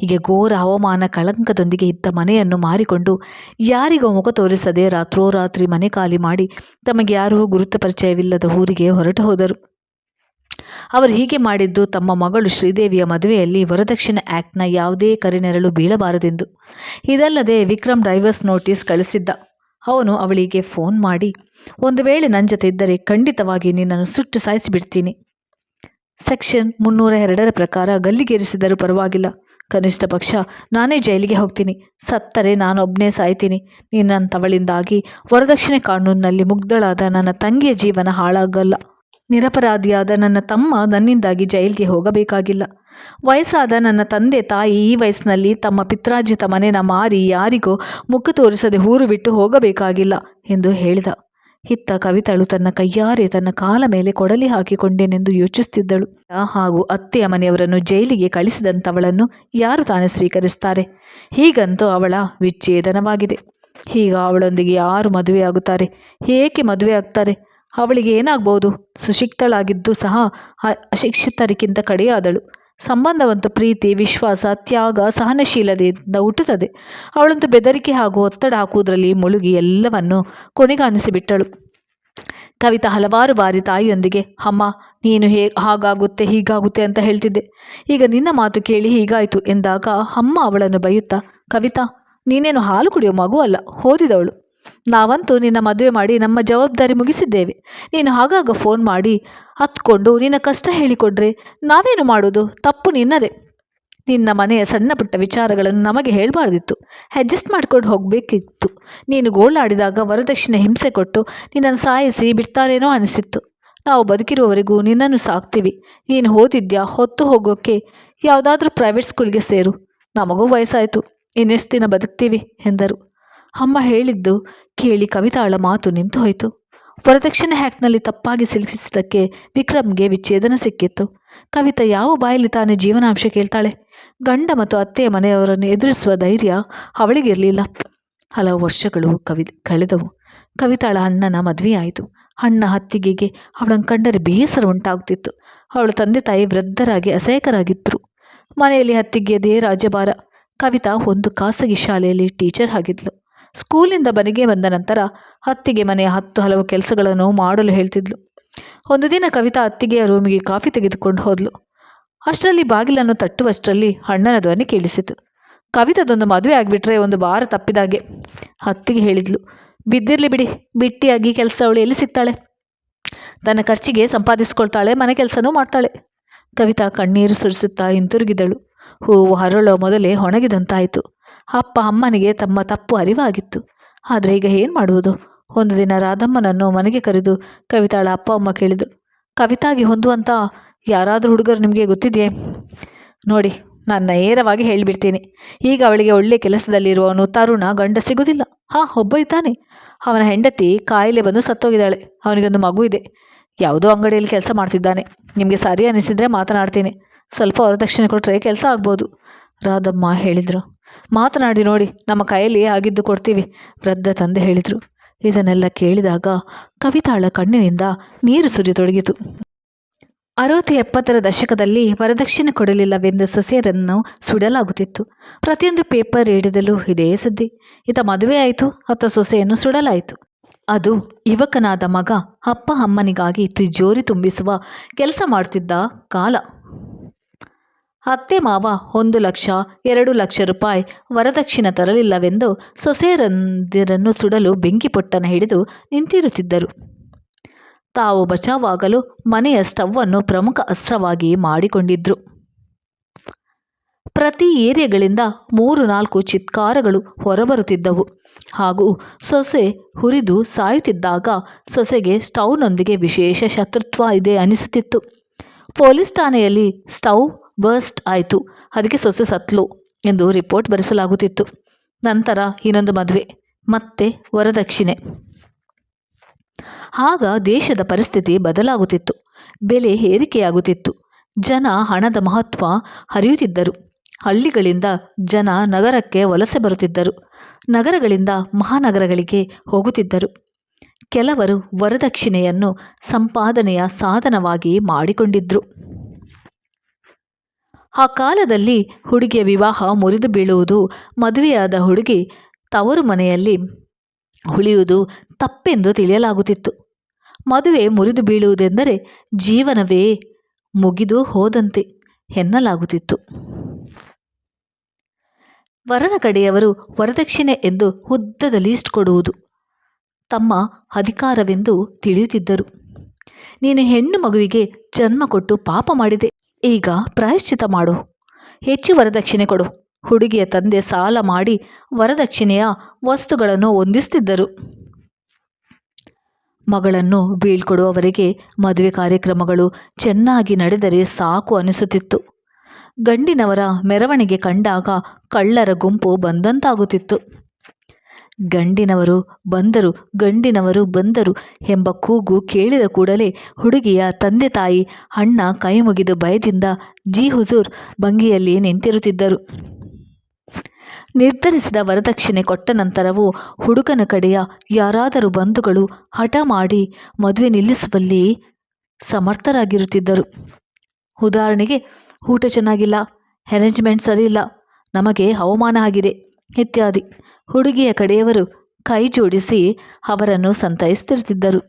ಹೀಗೆ ಘೋರ ಹವಾಮಾನ ಕಳಂಕದೊಂದಿಗೆ ಇದ್ದ ಮನೆಯನ್ನು ಮಾರಿಕೊಂಡು ಯಾರಿಗೂ ಮುಖ ತೋರಿಸದೆ ರಾತ್ರೋರಾತ್ರಿ ಮನೆ ಖಾಲಿ ಮಾಡಿ ತಮಗೆ ಯಾರೂ ಗುರುತು ಪರಿಚಯವಿಲ್ಲದ ಊರಿಗೆ ಹೊರಟು ಹೋದರು. ಅವರು ಹೀಗೆ ಮಾಡಿದ್ದು ತಮ್ಮ ಮಗಳು ಶ್ರೀದೇವಿಯ ಮದುವೆಯಲ್ಲಿ ವರದಕ್ಷಿಣೆ ಆ್ಯಕ್ಟ್ನ ಯಾವುದೇ ಕರಿನೆರಳು ಬೀಳಬಾರದೆಂದು. ಇದಲ್ಲದೆ ವಿಕ್ರಮ್ ಡ್ರೈವರ್ಸ್ ನೋಟಿಸ್ ಕಳಿಸಿದ್ದ. ಅವನು ಅವಳಿಗೆ ಫೋನ್ ಮಾಡಿ, ಒಂದು ವೇಳೆ ನನ್ನ ಜೊತೆ ಇದ್ದರೆ ಖಂಡಿತವಾಗಿ ನಿನ್ನನ್ನು ಸುಟ್ಟು ಸಾಯಿಸಿಬಿಡ್ತೀನಿ. ಸೆಕ್ಷನ್ ಮುನ್ನೂರ ಎರಡರ ಪ್ರಕಾರ ಗಲ್ಲಿಗೇರಿಸಿದರೂ ಪರವಾಗಿಲ್ಲ. ಕನಿಷ್ಠ ಪಕ್ಷ ನಾನೇ ಜೈಲಿಗೆ ಹೋಗ್ತೀನಿ. ಸತ್ತರೆ ನಾನು ಒಬ್ಬನೇ ಸಾಯ್ತೀನಿ. ನಿನ್ನಂಥವಳಿಂದಾಗಿ ವರದಕ್ಷಿಣೆ ಕಾನೂನಿನಲ್ಲಿ ಮುಗ್ಧಳಾದ ನನ್ನ ತಂಗಿಯ ಜೀವನ ಹಾಳಾಗಲ್ಲ. ನಿರಪರಾಧಿಯಾದ ನನ್ನ ತಮ್ಮ ನನ್ನಿಂದಾಗಿ ಜೈಲಿಗೆ ಹೋಗಬೇಕಾಗಿಲ್ಲ. ವಯಸ್ಸಾದ ನನ್ನ ತಂದೆ ತಾಯಿ ಈ ವಯಸ್ಸಿನಲ್ಲಿ ತಮ್ಮ ಪಿತ್ರಾರ್ಜಿತ ಮನೆನ ಮಾರಿ ಯಾರಿಗೂ ಮುಖ ತೋರಿಸದೆ ಊರು ಬಿಟ್ಟು ಹೋಗಬೇಕಾಗಿಲ್ಲ ಎಂದು ಹೇಳಿದ. ಹಿತ್ತ ಕವಿತಳು ತನ್ನ ಕೈಯಾರೆ ತನ್ನ ಕಾಲ ಮೇಲೆ ಕೊಡಲಿ ಹಾಕಿಕೊಂಡೇನೆಂದು ಯೋಚಿಸುತ್ತಿದ್ದಳು. ಹಾಗೂ ಅತ್ತೆಯ ಮನೆಯವರನ್ನು ಜೈಲಿಗೆ ಕಳಿಸಿದಂಥವಳನ್ನು ಯಾರು ತಾನೇ ಸ್ವೀಕರಿಸ್ತಾರೆ? ಹೀಗಂತೂ ಅವಳ ವಿಚ್ಛೇದನವಾಗಿದೆ. ಹೀಗ ಅವಳೊಂದಿಗೆ ಯಾರು ಮದುವೆಯಾಗುತ್ತಾರೆ? ಏಕೆ ಮದುವೆ ಆಗ್ತಾರೆ ಅವಳಿಗೆ ಏನಾಗ್ಬೋದು? ಸುಶಿಕ್ತಳಾಗಿದ್ದು ಸಹ ಅಶಿಕ್ಷಿತರಿಗಿಂತ ಕಡೆಯಾದಳು. ಸಂಬಂಧವಂತೂ ಪ್ರೀತಿ, ವಿಶ್ವಾಸ, ತ್ಯಾಗ, ಸಹನಶೀಲತೆಯಿಂದ ಹುಟ್ಟುತ್ತದೆ. ಅವಳಂತೂ ಬೆದರಿಕೆ ಹಾಗೂ ಒತ್ತಡ ಹಾಕುವುದರಲ್ಲಿ ಮುಳುಗಿ ಎಲ್ಲವನ್ನು ಕೊನೆಗಾಣಿಸಿಬಿಟ್ಟಳು. ಕವಿತಾ ಹಲವಾರು ಬಾರಿ ತಾಯಿಯೊಂದಿಗೆ, ಅಮ್ಮ, ನೀನು ಹೇ, ಹಾಗಾಗುತ್ತೆ, ಹೀಗಾಗುತ್ತೆ ಅಂತ ಹೇಳ್ತಿದ್ದೆ. ಈಗ ನಿನ್ನ ಮಾತು ಕೇಳಿ ಹೀಗಾಯಿತು ಎಂದಾಗ, ಅಮ್ಮ ಅವಳನ್ನು ಬೈಯುತ್ತಾ, ಕವಿತಾ, ನೀನೇನು ಹಾಲು ಕುಡಿಯೋ ಮಗು ಅಲ್ಲ, ಓದಿದವಳು. ನಾವಂತೂ ನಿನ್ನ ಮದುವೆ ಮಾಡಿ ನಮ್ಮ ಜವಾಬ್ದಾರಿ ಮುಗಿಸಿದ್ದೇವೆ. ನೀನು ಆಗಾಗ ಫೋನ್ ಮಾಡಿ ಹತ್ಕೊಂಡು ನಿನ್ನ ಕಷ್ಟ ಹೇಳಿಕೊಡ್ರೆ ನಾವೇನು ಮಾಡೋದು? ತಪ್ಪು ನಿನ್ನದೇ. ನಿನ್ನ ಮನೆಯ ಸಣ್ಣ ಪುಟ್ಟ ವಿಚಾರಗಳನ್ನು ನಮಗೆ ಹೇಳಬಾರ್ದಿತ್ತು. ಅಡ್ಜಸ್ಟ್ ಮಾಡ್ಕೊಂಡು ಹೋಗಬೇಕಿತ್ತು. ನೀನು ಗೋಳಾಡಿದಾಗ ವರದಕ್ಷಿಣೆ ಹಿಂಸೆ ಕೊಟ್ಟು ನಿನ್ನನ್ನು ಸಾಯಿಸಿ ಬಿಡ್ತಾರೇನೋ ಅನಿಸಿತ್ತು. ನಾವು ಬದುಕಿರುವವರೆಗೂ ನಿನ್ನನ್ನು ಸಾಕ್ತೀವಿ. ನೀನು ಓದಿದ್ಯಾ? ಹೊತ್ತು ಹೋಗೋಕ್ಕೆ ಯಾವುದಾದ್ರೂ ಪ್ರೈವೇಟ್ ಸ್ಕೂಲ್ಗೆ ಸೇರು. ನಮಗೂ ವಯಸ್ಸಾಯಿತು. ಇನ್ನೆಷ್ಟು ದಿನ ಬದುಕ್ತೀವಿ? ಎಂದರು. ಅಮ್ಮ ಹೇಳಿದ್ದು ಕೇಳಿ ಕವಿತಾಳ ಮಾತು ನಿಂತು ಹೋಯಿತು. ವರದಕ್ಷಿಣೆ ಹ್ಯಾಕ್ನಲ್ಲಿ ತಪ್ಪಾಗಿ ಸಿಲುಕಿಸಿದ್ದಕ್ಕೆ ವಿಕ್ರಮ್ಗೆ ವಿಚ್ಛೇದನ ಸಿಕ್ಕಿತ್ತು. ಕವಿತಾ ಯಾವ ಬಾಯಲ್ಲಿ ತಾನೇ ಜೀವನಾಂಶ ಕೇಳ್ತಾಳೆ? ಗಂಡ ಮತ್ತು ಅತ್ತೆಯ ಮನೆಯವರನ್ನು ಎದುರಿಸುವ ಧೈರ್ಯ ಅವಳಿಗಿರಲಿಲ್ಲ. ಹಲವು ವರ್ಷಗಳು ಕವಿ ಕಳೆದವು. ಕವಿತಾಳ ಅಣ್ಣನ ಮದುವೆಯಾಯಿತು. ಅಣ್ಣ ಹತ್ತಿಗೆಗೆ ಅವಳನ್ನು ಕಂಡರೆ ಬೇಸರ ಉಂಟಾಗುತ್ತಿತ್ತು. ಅವಳ ತಂದೆ ತಾಯಿ ವೃದ್ಧರಾಗಿ ಅಸಹಾಯಕರಾಗಿದ್ದರು. ಮನೆಯಲ್ಲಿ ಹತ್ತಿಗೆಯದೇ ರಾಜ್ಯಭಾರ. ಕವಿತಾ ಒಂದು ಖಾಸಗಿ ಶಾಲೆಯಲ್ಲಿ ಟೀಚರ್ ಆಗಿದ್ಲು. ಸ್ಕೂಲಿಂದ ಮನೆಗೆ ಬಂದ ನಂತರ ಅತ್ತಿಗೆ ಮನೆಯ ಹತ್ತು ಹಲವು ಕೆಲಸಗಳನ್ನು ಮಾಡಲು ಹೇಳ್ತಿದ್ಲು. ಒಂದು ದಿನ ಕವಿತಾ ಅತ್ತಿಗೆಯ ರೂಮಿಗೆ ಕಾಫಿ ತೆಗೆದುಕೊಂಡು ಹೋದ್ಲು. ಅಷ್ಟರಲ್ಲಿ ಬಾಗಿಲನ್ನು ತಟ್ಟುವಷ್ಟರಲ್ಲಿ ಅಣ್ಣನ ಧ್ವನಿ ಕೇಳಿಸಿತು. ಕವಿತದೊಂದು ಮದುವೆ ಆಗಿಬಿಟ್ರೆ ಒಂದು ಬಾರ ತಪ್ಪಿದಾಗೆ ಅತ್ತಿಗೆ ಹೇಳಿದ್ಲು. ಬಿದ್ದಿರಲಿ ಬಿಡಿ, ಬಿಟ್ಟಿಯಾಗಿ ಕೆಲಸ ಅವಳು ಎಲ್ಲಿ ಸಿಗ್ತಾಳೆ? ತನ್ನ ಖರ್ಚಿಗೆ ಸಂಪಾದಿಸ್ಕೊಳ್ತಾಳೆ, ಮನೆ ಕೆಲಸನೂ ಮಾಡ್ತಾಳೆ. ಕವಿತಾ ಕಣ್ಣೀರು ಸುರಿಸುತ್ತಾ ಹಿಂತಿರುಗಿದಳು. ಹೂವು ಹರಳೋ ಮೊದಲೇ ಒಣಗಿದಂತಾಯಿತು. ಅಪ್ಪ ಅಮ್ಮನಿಗೆ ತಮ್ಮ ತಪ್ಪು ಅರಿವಾಗಿತ್ತು. ಆದರೆ ಈಗ ಏನು ಮಾಡುವುದು? ಒಂದು ದಿನ ರಾಧಮ್ಮನನ್ನು ಮನೆಗೆ ಕರೆದು ಕವಿತಾಳ ಅಪ್ಪ ಅಮ್ಮ ಕೇಳಿದರು. ಕವಿತಾಗೆ ಹೊಂದುವಂಥ ಯಾರಾದರೂ ಹುಡುಗರು ನಿಮಗೆ ಗೊತ್ತಿದೆಯೇ? ನೋಡಿ, ನಾನು ನೇರವಾಗಿ ಹೇಳಿಬಿಡ್ತೀನಿ. ಈಗ ಅವಳಿಗೆ ಒಳ್ಳೆಯ ಕೆಲಸದಲ್ಲಿರುವವನು ತರುಣ ಗಂಡ ಸಿಗುವುದಿಲ್ಲ ಹಾಂ, ಒಬ್ಬ ಇದ್ದಾನೆ. ಅವನ ಹೆಂಡತಿ ಕಾಯಿಲೆ ಬಂದು ಸತ್ತೋಗಿದ್ದಾಳೆ. ಅವನಿಗೊಂದು ಮಗು ಇದೆ. ಯಾವುದೋ ಅಂಗಡಿಯಲ್ಲಿ ಕೆಲಸ ಮಾಡ್ತಿದ್ದಾನೆ. ನಿಮಗೆ ಸರಿ ಅನಿಸಿದರೆ ಮಾತನಾಡ್ತೀನಿ. ಸ್ವಲ್ಪ ವರದಕ್ಷಿಣೆ ಕೊಟ್ಟರೆ ಕೆಲಸ ಆಗ್ಬೋದು. ರಾಧಮ್ಮ ಹೇಳಿದರು. ಮಾತನಾಡಿ ನೋಡಿ, ನಮ್ಮ ಕೈಯಲ್ಲಿ ಆಗಿದ್ದು ಕೊಡ್ತೀವಿ, ವೃದ್ಧ ತಂದೆ ಹೇಳಿದರು. ಇದನ್ನೆಲ್ಲ ಕೇಳಿದಾಗ ಕವಿತಾಳ ಕಣ್ಣಿನಿಂದ ನೀರು ಸುರಿಯತೊಡಗಿತು ಅರವತ್ತು ಎಪ್ಪತ್ತರ ದಶಕದಲ್ಲಿ ವರದಕ್ಷಿಣೆ ಕೊಡಲಿಲ್ಲವೆಂದು ಸೊಸೆಯರನ್ನು ಸುಡಲಾಗುತ್ತಿತ್ತು. ಪ್ರತಿಯೊಂದು ಪೇಪರ್ ಹಿಡಿದಲು ಇದೇ ಸುದ್ದಿ. ಈತ ಮದುವೆ ಆಯಿತು, ಅತ್ತ ಸೊಸೆಯನ್ನು ಸುಡಲಾಯಿತು. ಅದು ಯುವಕನಾದ ಮಗ ಅಪ್ಪ ಅಮ್ಮನಿಗಾಗಿ ತಿಜೋರಿ ತುಂಬಿಸುವ ಕೆಲಸ ಮಾಡುತ್ತಿದ್ದ ಕಾಲ. ಅತ್ತೆ ಮಾವ ಒಂದು ಲಕ್ಷ, ಎರಡು ಲಕ್ಷ ರೂಪಾಯಿ ವರದಕ್ಷಿಣೆ ತರಲಿಲ್ಲವೆಂದು ಸೊಸೆಯರಂದಿರನ್ನು ಸುಡಲು ಬೆಂಕಿಪೊಟ್ಟನ ಹಿಡಿದು ನಿಂತಿರುತ್ತಿದ್ದರು. ತಾವು ಬಚಾವಾಗಲು ಮನೆಯ ಸ್ಟವ್ವನ್ನು ಪ್ರಮುಖ ಅಸ್ತ್ರವಾಗಿ ಮಾಡಿಕೊಂಡಿದ್ರು. ಪ್ರತಿ ಏರಿಯಾಗಳಿಂದ ಮೂರು ನಾಲ್ಕು ಚಿತ್ಕಾರಗಳು ಹೊರಬರುತ್ತಿದ್ದವು. ಹಾಗೂ ಸೊಸೆ ಹುರಿದು ಸಾಯುತ್ತಿದ್ದಾಗ ಸೊಸೆಗೆ ಸ್ಟವ್ನೊಂದಿಗೆ ವಿಶೇಷ ಶತ್ರುತ್ವ ಇದೆ ಅನಿಸುತ್ತಿತ್ತು. ಪೊಲೀಸ್ ಠಾಣೆಯಲ್ಲಿ ಸ್ಟವ್ ಬರ್ಸ್ಟ್ ಆಯಿತು. ಅದಕ್ಕೆ ಸೊಸೆ ಸತ್ಲು ಎಂದು ರಿಪೋರ್ಟ್ ಬರೆಸಲಾಗುತ್ತಿತ್ತು. ನಂತರ ಇನ್ನೊಂದು ಮದುವೆ, ಮತ್ತೆ ವರದಕ್ಷಿಣೆ. ಆಗ ದೇಶದ ಪರಿಸ್ಥಿತಿ ಬದಲಾಗುತ್ತಿತ್ತು. ಬೆಲೆ ಏರಿಕೆಯಾಗುತ್ತಿತ್ತು. ಜನ ಹಣದ ಮಹತ್ವ ಅರಿಯುತ್ತಿದ್ದರು. ಹಳ್ಳಿಗಳಿಂದ ಜನ ನಗರಕ್ಕೆ ವಲಸೆ ಬರುತ್ತಿದ್ದರು. ನಗರಗಳಿಂದ ಮಹಾನಗರಗಳಿಗೆ ಹೋಗುತ್ತಿದ್ದರು. ಕೆಲವರು ವರದಕ್ಷಿಣೆಯನ್ನು ಸಂಪಾದನೆಯ ಸಾಧನವಾಗಿ ಮಾಡಿಕೊಂಡಿದ್ರು. ಆ ಕಾಲದಲ್ಲಿ ಹುಡುಗಿಯ ವಿವಾಹ ಮುರಿದು ಬೀಳುವುದು ಮದುವೆಯಾದ ಹುಡುಗಿ ತವರು ಮನೆಯಲ್ಲಿ ಉಳಿಯುವುದು ತಪ್ಪೆಂದು ತಿಳಿಯಲಾಗುತ್ತಿತ್ತು. ಮದುವೆ ಮುರಿದು ಬೀಳುವುದೆಂದರೆ ಜೀವನವೇ ಮುಗಿದು ಹೋದಂತೆ ಎನ್ನಲಾಗುತ್ತಿತ್ತು. ವರನ ಕಡೆಯವರು ವರದಕ್ಷಿಣೆ ಎಂದು ಉದ್ದದ ಲೀಸ್ಟ್ ಕೊಡುವುದು ತಮ್ಮ ಅಧಿಕಾರವೆಂದು ತಿಳಿಯುತ್ತಿದ್ದರು. ನೀನು ಹೆಣ್ಣು ಮಗುವಿಗೆ ಜನ್ಮ ಕೊಟ್ಟು ಪಾಪ ಮಾಡಿದೆ. ಈಗ ಪ್ರಾಯಶ್ಚಿತ ಮಾಡು. ಹೆಚ್ಚು ವರದಕ್ಷಿಣೆ ಕೊಡು. ಹುಡುಗಿಯ ತಂದೆ ಸಾಲ ಮಾಡಿ ವರದಕ್ಷಿಣೆಯ ವಸ್ತುಗಳನ್ನು ಹೊಂದಿಸುತ್ತಿದ್ದರು ಮಗಳನ್ನು ಬೀಳ್ಕೊಡುವವರೆಗೆ ಮದುವೆ ಕಾರ್ಯಕ್ರಮಗಳು ಚೆನ್ನಾಗಿ ನಡೆದರೆ ಸಾಕು ಅನಿಸುತ್ತಿತ್ತು. ಗಂಡಿನವರ ಮೆರವಣಿಗೆ ಕಂಡಾಗ ಕಳ್ಳರ ಗುಂಪು ಬಂದಂತಾಗುತ್ತಿತ್ತು. ಗಂಡಿನವರು ಬಂದರು ಗಂಡಿನವರು ಬಂದರು ಎಂಬ ಕೂಗು ಕೇಳಿದ ಕೂಡಲೇ ಹುಡುಗಿಯ ತಂದೆ ತಾಯಿ ಅಣ್ಣ ಕೈ ಮುಗಿದು ಭಯದಿಂದ, ಜಿ ಹುಜೂರ್ ಭಂಗಿಯಲ್ಲಿ ನಿಂತಿರುತ್ತಿದ್ದರು. ನಿರ್ಧರಿಸಿದ ವರದಕ್ಷಿಣೆ ಕೊಟ್ಟ ನಂತರವೂ ಹುಡುಗನ ಕಡೆಯ ಯಾರಾದರೂ ಬಂಧುಗಳು ಹಠ ಮಾಡಿ ಮದುವೆ ನಿಲ್ಲಿಸುವಲ್ಲಿ ಸಮರ್ಥರಾಗಿರುತ್ತಿದ್ದರು. ಉದಾಹರಣೆಗೆ, ಊಟ ಚೆನ್ನಾಗಿಲ್ಲ ಅರೇಂಜ್ಮೆಂಟ್ ಸರಿಯಿಲ್ಲ, ನಮಗೆ ಅವಮಾನ ಆಗಿದೆ, ಇತ್ಯಾದಿ. ಹುಡುಗಿಯ ಕಡೆಯವರು ಕೈ ಜೋಡಿಸಿ ಅವರನ್ನು ಸಂತೈಸುತ್ತಿರುತ್ತಿದ್ದರು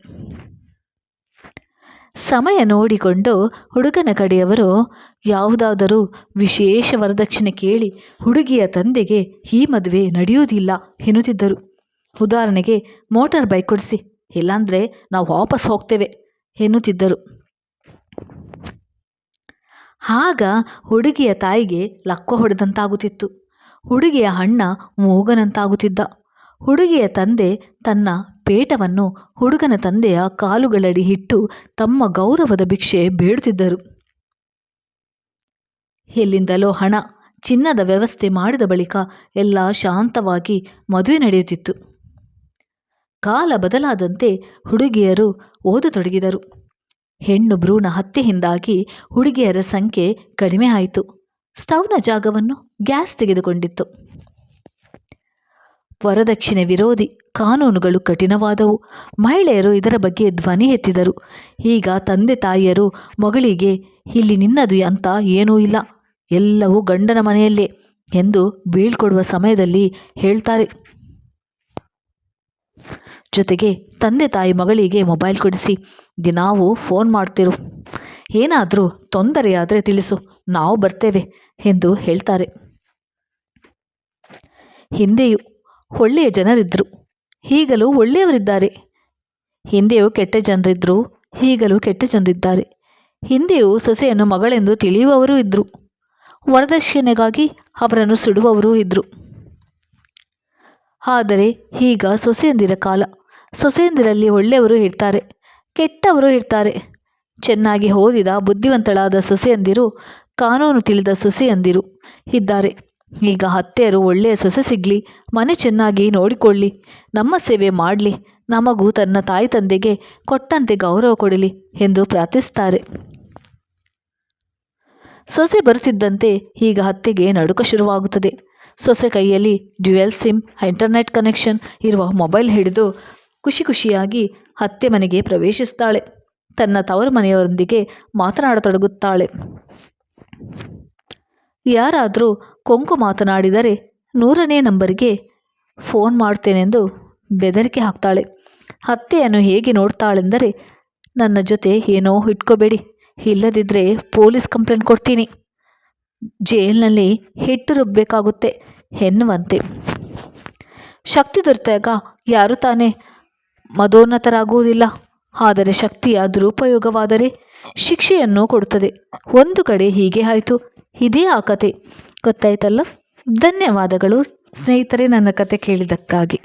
ಸಮಯ ನೋಡಿಕೊಂಡು ಹುಡುಗನ ಕಡೆಯವರು ಯಾವುದಾದರೂ ವಿಶೇಷ ವರದಕ್ಷಿಣೆ ಕೇಳಿ ಹುಡುಗಿಯ ತಂದೆಗೆ ಈ ಮದುವೆ ನಡೆಯುವುದಿಲ್ಲ ಎನ್ನುತ್ತಿದ್ದರು. ಉದಾಹರಣೆಗೆ ಮೋಟಾರ್ ಬೈಕ್ ಕೊಡಿಸಿ, ಇಲ್ಲಾಂದರೆ ನಾವು ವಾಪಸ್ ಹೋಗ್ತೇವೆ ಎನ್ನುತ್ತಿದ್ದರು. ಆಗ ಹುಡುಗಿಯ ತಾಯಿಗೆ ಲಕ್ಕ ಹೊಡೆದಂತಾಗುತ್ತಿತ್ತು. ಹುಡುಗಿಯ ಅಣ್ಣ ಮೂಗನಂತಾಗುತ್ತಿದ್ದ. ಹುಡುಗಿಯ ತಂದೆ ತನ್ನ ಪೇಟವನ್ನು ಹುಡುಗನ ತಂದೆಯ ಕಾಲುಗಳಡಿ ಇಟ್ಟು ತಮ್ಮ ಗೌರವದ ಭಿಕ್ಷೆ ಬೇಡುತ್ತಿದ್ದರು. ಎಲ್ಲಿಂದಲೋ ಹಣ, ಚಿನ್ನದ ವ್ಯವಸ್ಥೆ ಮಾಡಿದ ಬಳಿಕ ಎಲ್ಲ ಶಾಂತವಾಗಿ ಮದುವೆ ನಡೆಯುತ್ತಿತ್ತು. ಕಾಲ ಬದಲಾದಂತೆ ಹುಡುಗಿಯರು ಓದತೊಡಗಿದರು. ಹೆಣ್ಣು ಭ್ರೂಣ ಹತ್ಯೆಯಿಂದಾಗಿ ಹುಡುಗಿಯರ ಸಂಖ್ಯೆ ಕಡಿಮೆ ಆಯಿತು. ಸ್ಟವ್ನ ಜಾಗವನ್ನು ಗ್ಯಾಸ್ ತೆಗೆದುಕೊಂಡಿತ್ತು. ವರದಕ್ಷಿಣೆ ವಿರೋಧಿ ಕಾನೂನುಗಳು ಕಠಿಣವಾದವು. ಮಹಿಳೆಯರು ಇದರ ಬಗ್ಗೆ ಧ್ವನಿ ಎತ್ತಿದರು. ಈಗ ತಂದೆ ತಾಯಿಯರು ಮಗಳಿಗೆ ಇಲ್ಲಿ ನಿನ್ನದು ಅಂತ ಏನೂ ಇಲ್ಲ. ಎಲ್ಲವೂ ಗಂಡನ ಮನೆಯಲ್ಲೇ ಎಂದು ಬೀಳ್ಕೊಡುವ ಸಮಯದಲ್ಲಿ ಹೇಳ್ತಾರೆ. ಜೊತೆಗೆ ತಂದೆ ತಾಯಿ ಮಗಳಿಗೆ ಮೊಬೈಲ್ ಕೊಡಿಸಿ ದಿನಾವು ಫೋನ್ ಮಾಡ್ತಿರು. ಏನಾದರೂ ತೊಂದರೆಯಾದರೆ ತಿಳಿಸು, ನಾವು ಬರ್ತೇವೆ ಎಂದು ಹೇಳ್ತಾರೆ. ಹಿಂದೆಯೂ ಒಳ್ಳೆಯ ಜನರಿದ್ದರು ಈಗಲೂ ಒಳ್ಳೆಯವರಿದ್ದಾರೆ. ಹಿಂದೆಯೂ ಕೆಟ್ಟ ಜನರಿದ್ದರು ಈಗಲೂ ಕೆಟ್ಟ ಜನರಿದ್ದಾರೆ. ಹಿಂದೆಯೂ ಸೊಸೆಯನ್ನು ಮಗಳೆಂದು ತಿಳಿಯುವವರೂ ಇದ್ದರು ವರದಕ್ಷಿಣೆಗಾಗಿ ಅವರನ್ನು ಸುಡುವವರೂ ಇದ್ದರು ಆದರೆ ಈಗ ಸೊಸೆಯಂದಿರ ಕಾಲ, ಸೊಸೆಯಂದಿರಲ್ಲಿ ಒಳ್ಳೆಯವರು ಇರ್ತಾರೆ, ಕೆಟ್ಟವರು ಇರ್ತಾರೆ. ಚೆನ್ನಾಗಿ ಓದಿದ ಬುದ್ಧಿವಂತಳಾದ ಸೊಸೆಯಂದಿರು, ಕಾನೂನು ತಿಳಿದ ಸೊಸೆಯಂದಿರು ಇದ್ದಾರೆ. ಈಗ ಅತ್ತೆಯರು ಒಳ್ಳೆಯ ಸೊಸೆ ಸಿಗಲಿ, ಮನೆ ಚೆನ್ನಾಗಿ ನೋಡಿಕೊಳ್ಳಿ, ನಮ್ಮ ಸೇವೆ ಮಾಡಲಿ, ನಮಗೂ ತನ್ನ ತಾಯಿ ತಂದೆಗೆ ಕೊಟ್ಟಂತೆ ಗೌರವ ಕೊಡಲಿ ಎಂದು ಪ್ರಾರ್ಥಿಸ್ತಾರೆ ಸೊಸೆ ಬರುತ್ತಿದ್ದಂತೆ ಈಗ ಅತ್ತೆಗೆ ನಡುಕ ಶುರುವಾಗುತ್ತದೆ. ಸೊಸೆ ಕೈಯಲ್ಲಿ ಡ್ಯುಯಲ್ ಸಿಮ್, ಇಂಟರ್ನೆಟ್ ಕನೆಕ್ಷನ್ ಇರುವ ಮೊಬೈಲ್ ಹಿಡಿದು ಖುಷಿ ಖುಷಿಯಾಗಿ ಹತ್ತೆ ಮನೆಗೆ ಪ್ರವೇಶಿಸ್ತಾಳೆ ತನ್ನ ತವರು ಮನೆಯವರೊಂದಿಗೆ ಮಾತನಾಡತೊಡಗುತ್ತಾಳೆ. ಯಾರಾದರೂ ಕೊಂಕು ಮಾತನಾಡಿದರೆ ನೂರನೇ ನಂಬರಿಗೆ ಫೋನ್ ಮಾಡ್ತೇನೆಂದು ಬೆದರಿಕೆ ಹಾಕ್ತಾಳೆ. ಹತ್ಯೆಯನ್ನು ಹೇಗೆ ನೋಡ್ತಾಳೆಂದರೆ, ನನ್ನ ಜೊತೆ ಏನೋ ಇಟ್ಕೋಬೇಡಿ ಇಲ್ಲದಿದ್ದರೆ ಪೊಲೀಸ್ ಕಂಪ್ಲೇಂಟ್ ಕೊಡ್ತೀನಿ. ಜೈಲಿನಲ್ಲಿ ಹಿಟ್ಟು ರುಬ್ಬಬೇಕಾಗುತ್ತೆ ಎನ್ನುವಂತೆ. ಶಕ್ತಿ ದೊರೆತಾಗ ಯಾರು ತಾನೇ ಮದೋನ್ನತರಾಗುವುದಿಲ್ಲ. ಆದರೆ ಶಕ್ತಿಯ ದುರುಪಯೋಗವಾದರೆ ಶಿಕ್ಷೆಯನ್ನು ಕೊಡುತ್ತದೆ. ಒಂದು ಕಡೆ ಹೀಗೆ ಆಯಿತು, ಇದೇ ಆ ಕತೆ. ಗೊತ್ತಾಯ್ತಲ್ಲ? ಧನ್ಯವಾದಗಳು ಸ್ನೇಹಿತರೆ, ನನ್ನ ಕತೆ ಕೇಳಿದ್ದಕ್ಕಾಗಿ.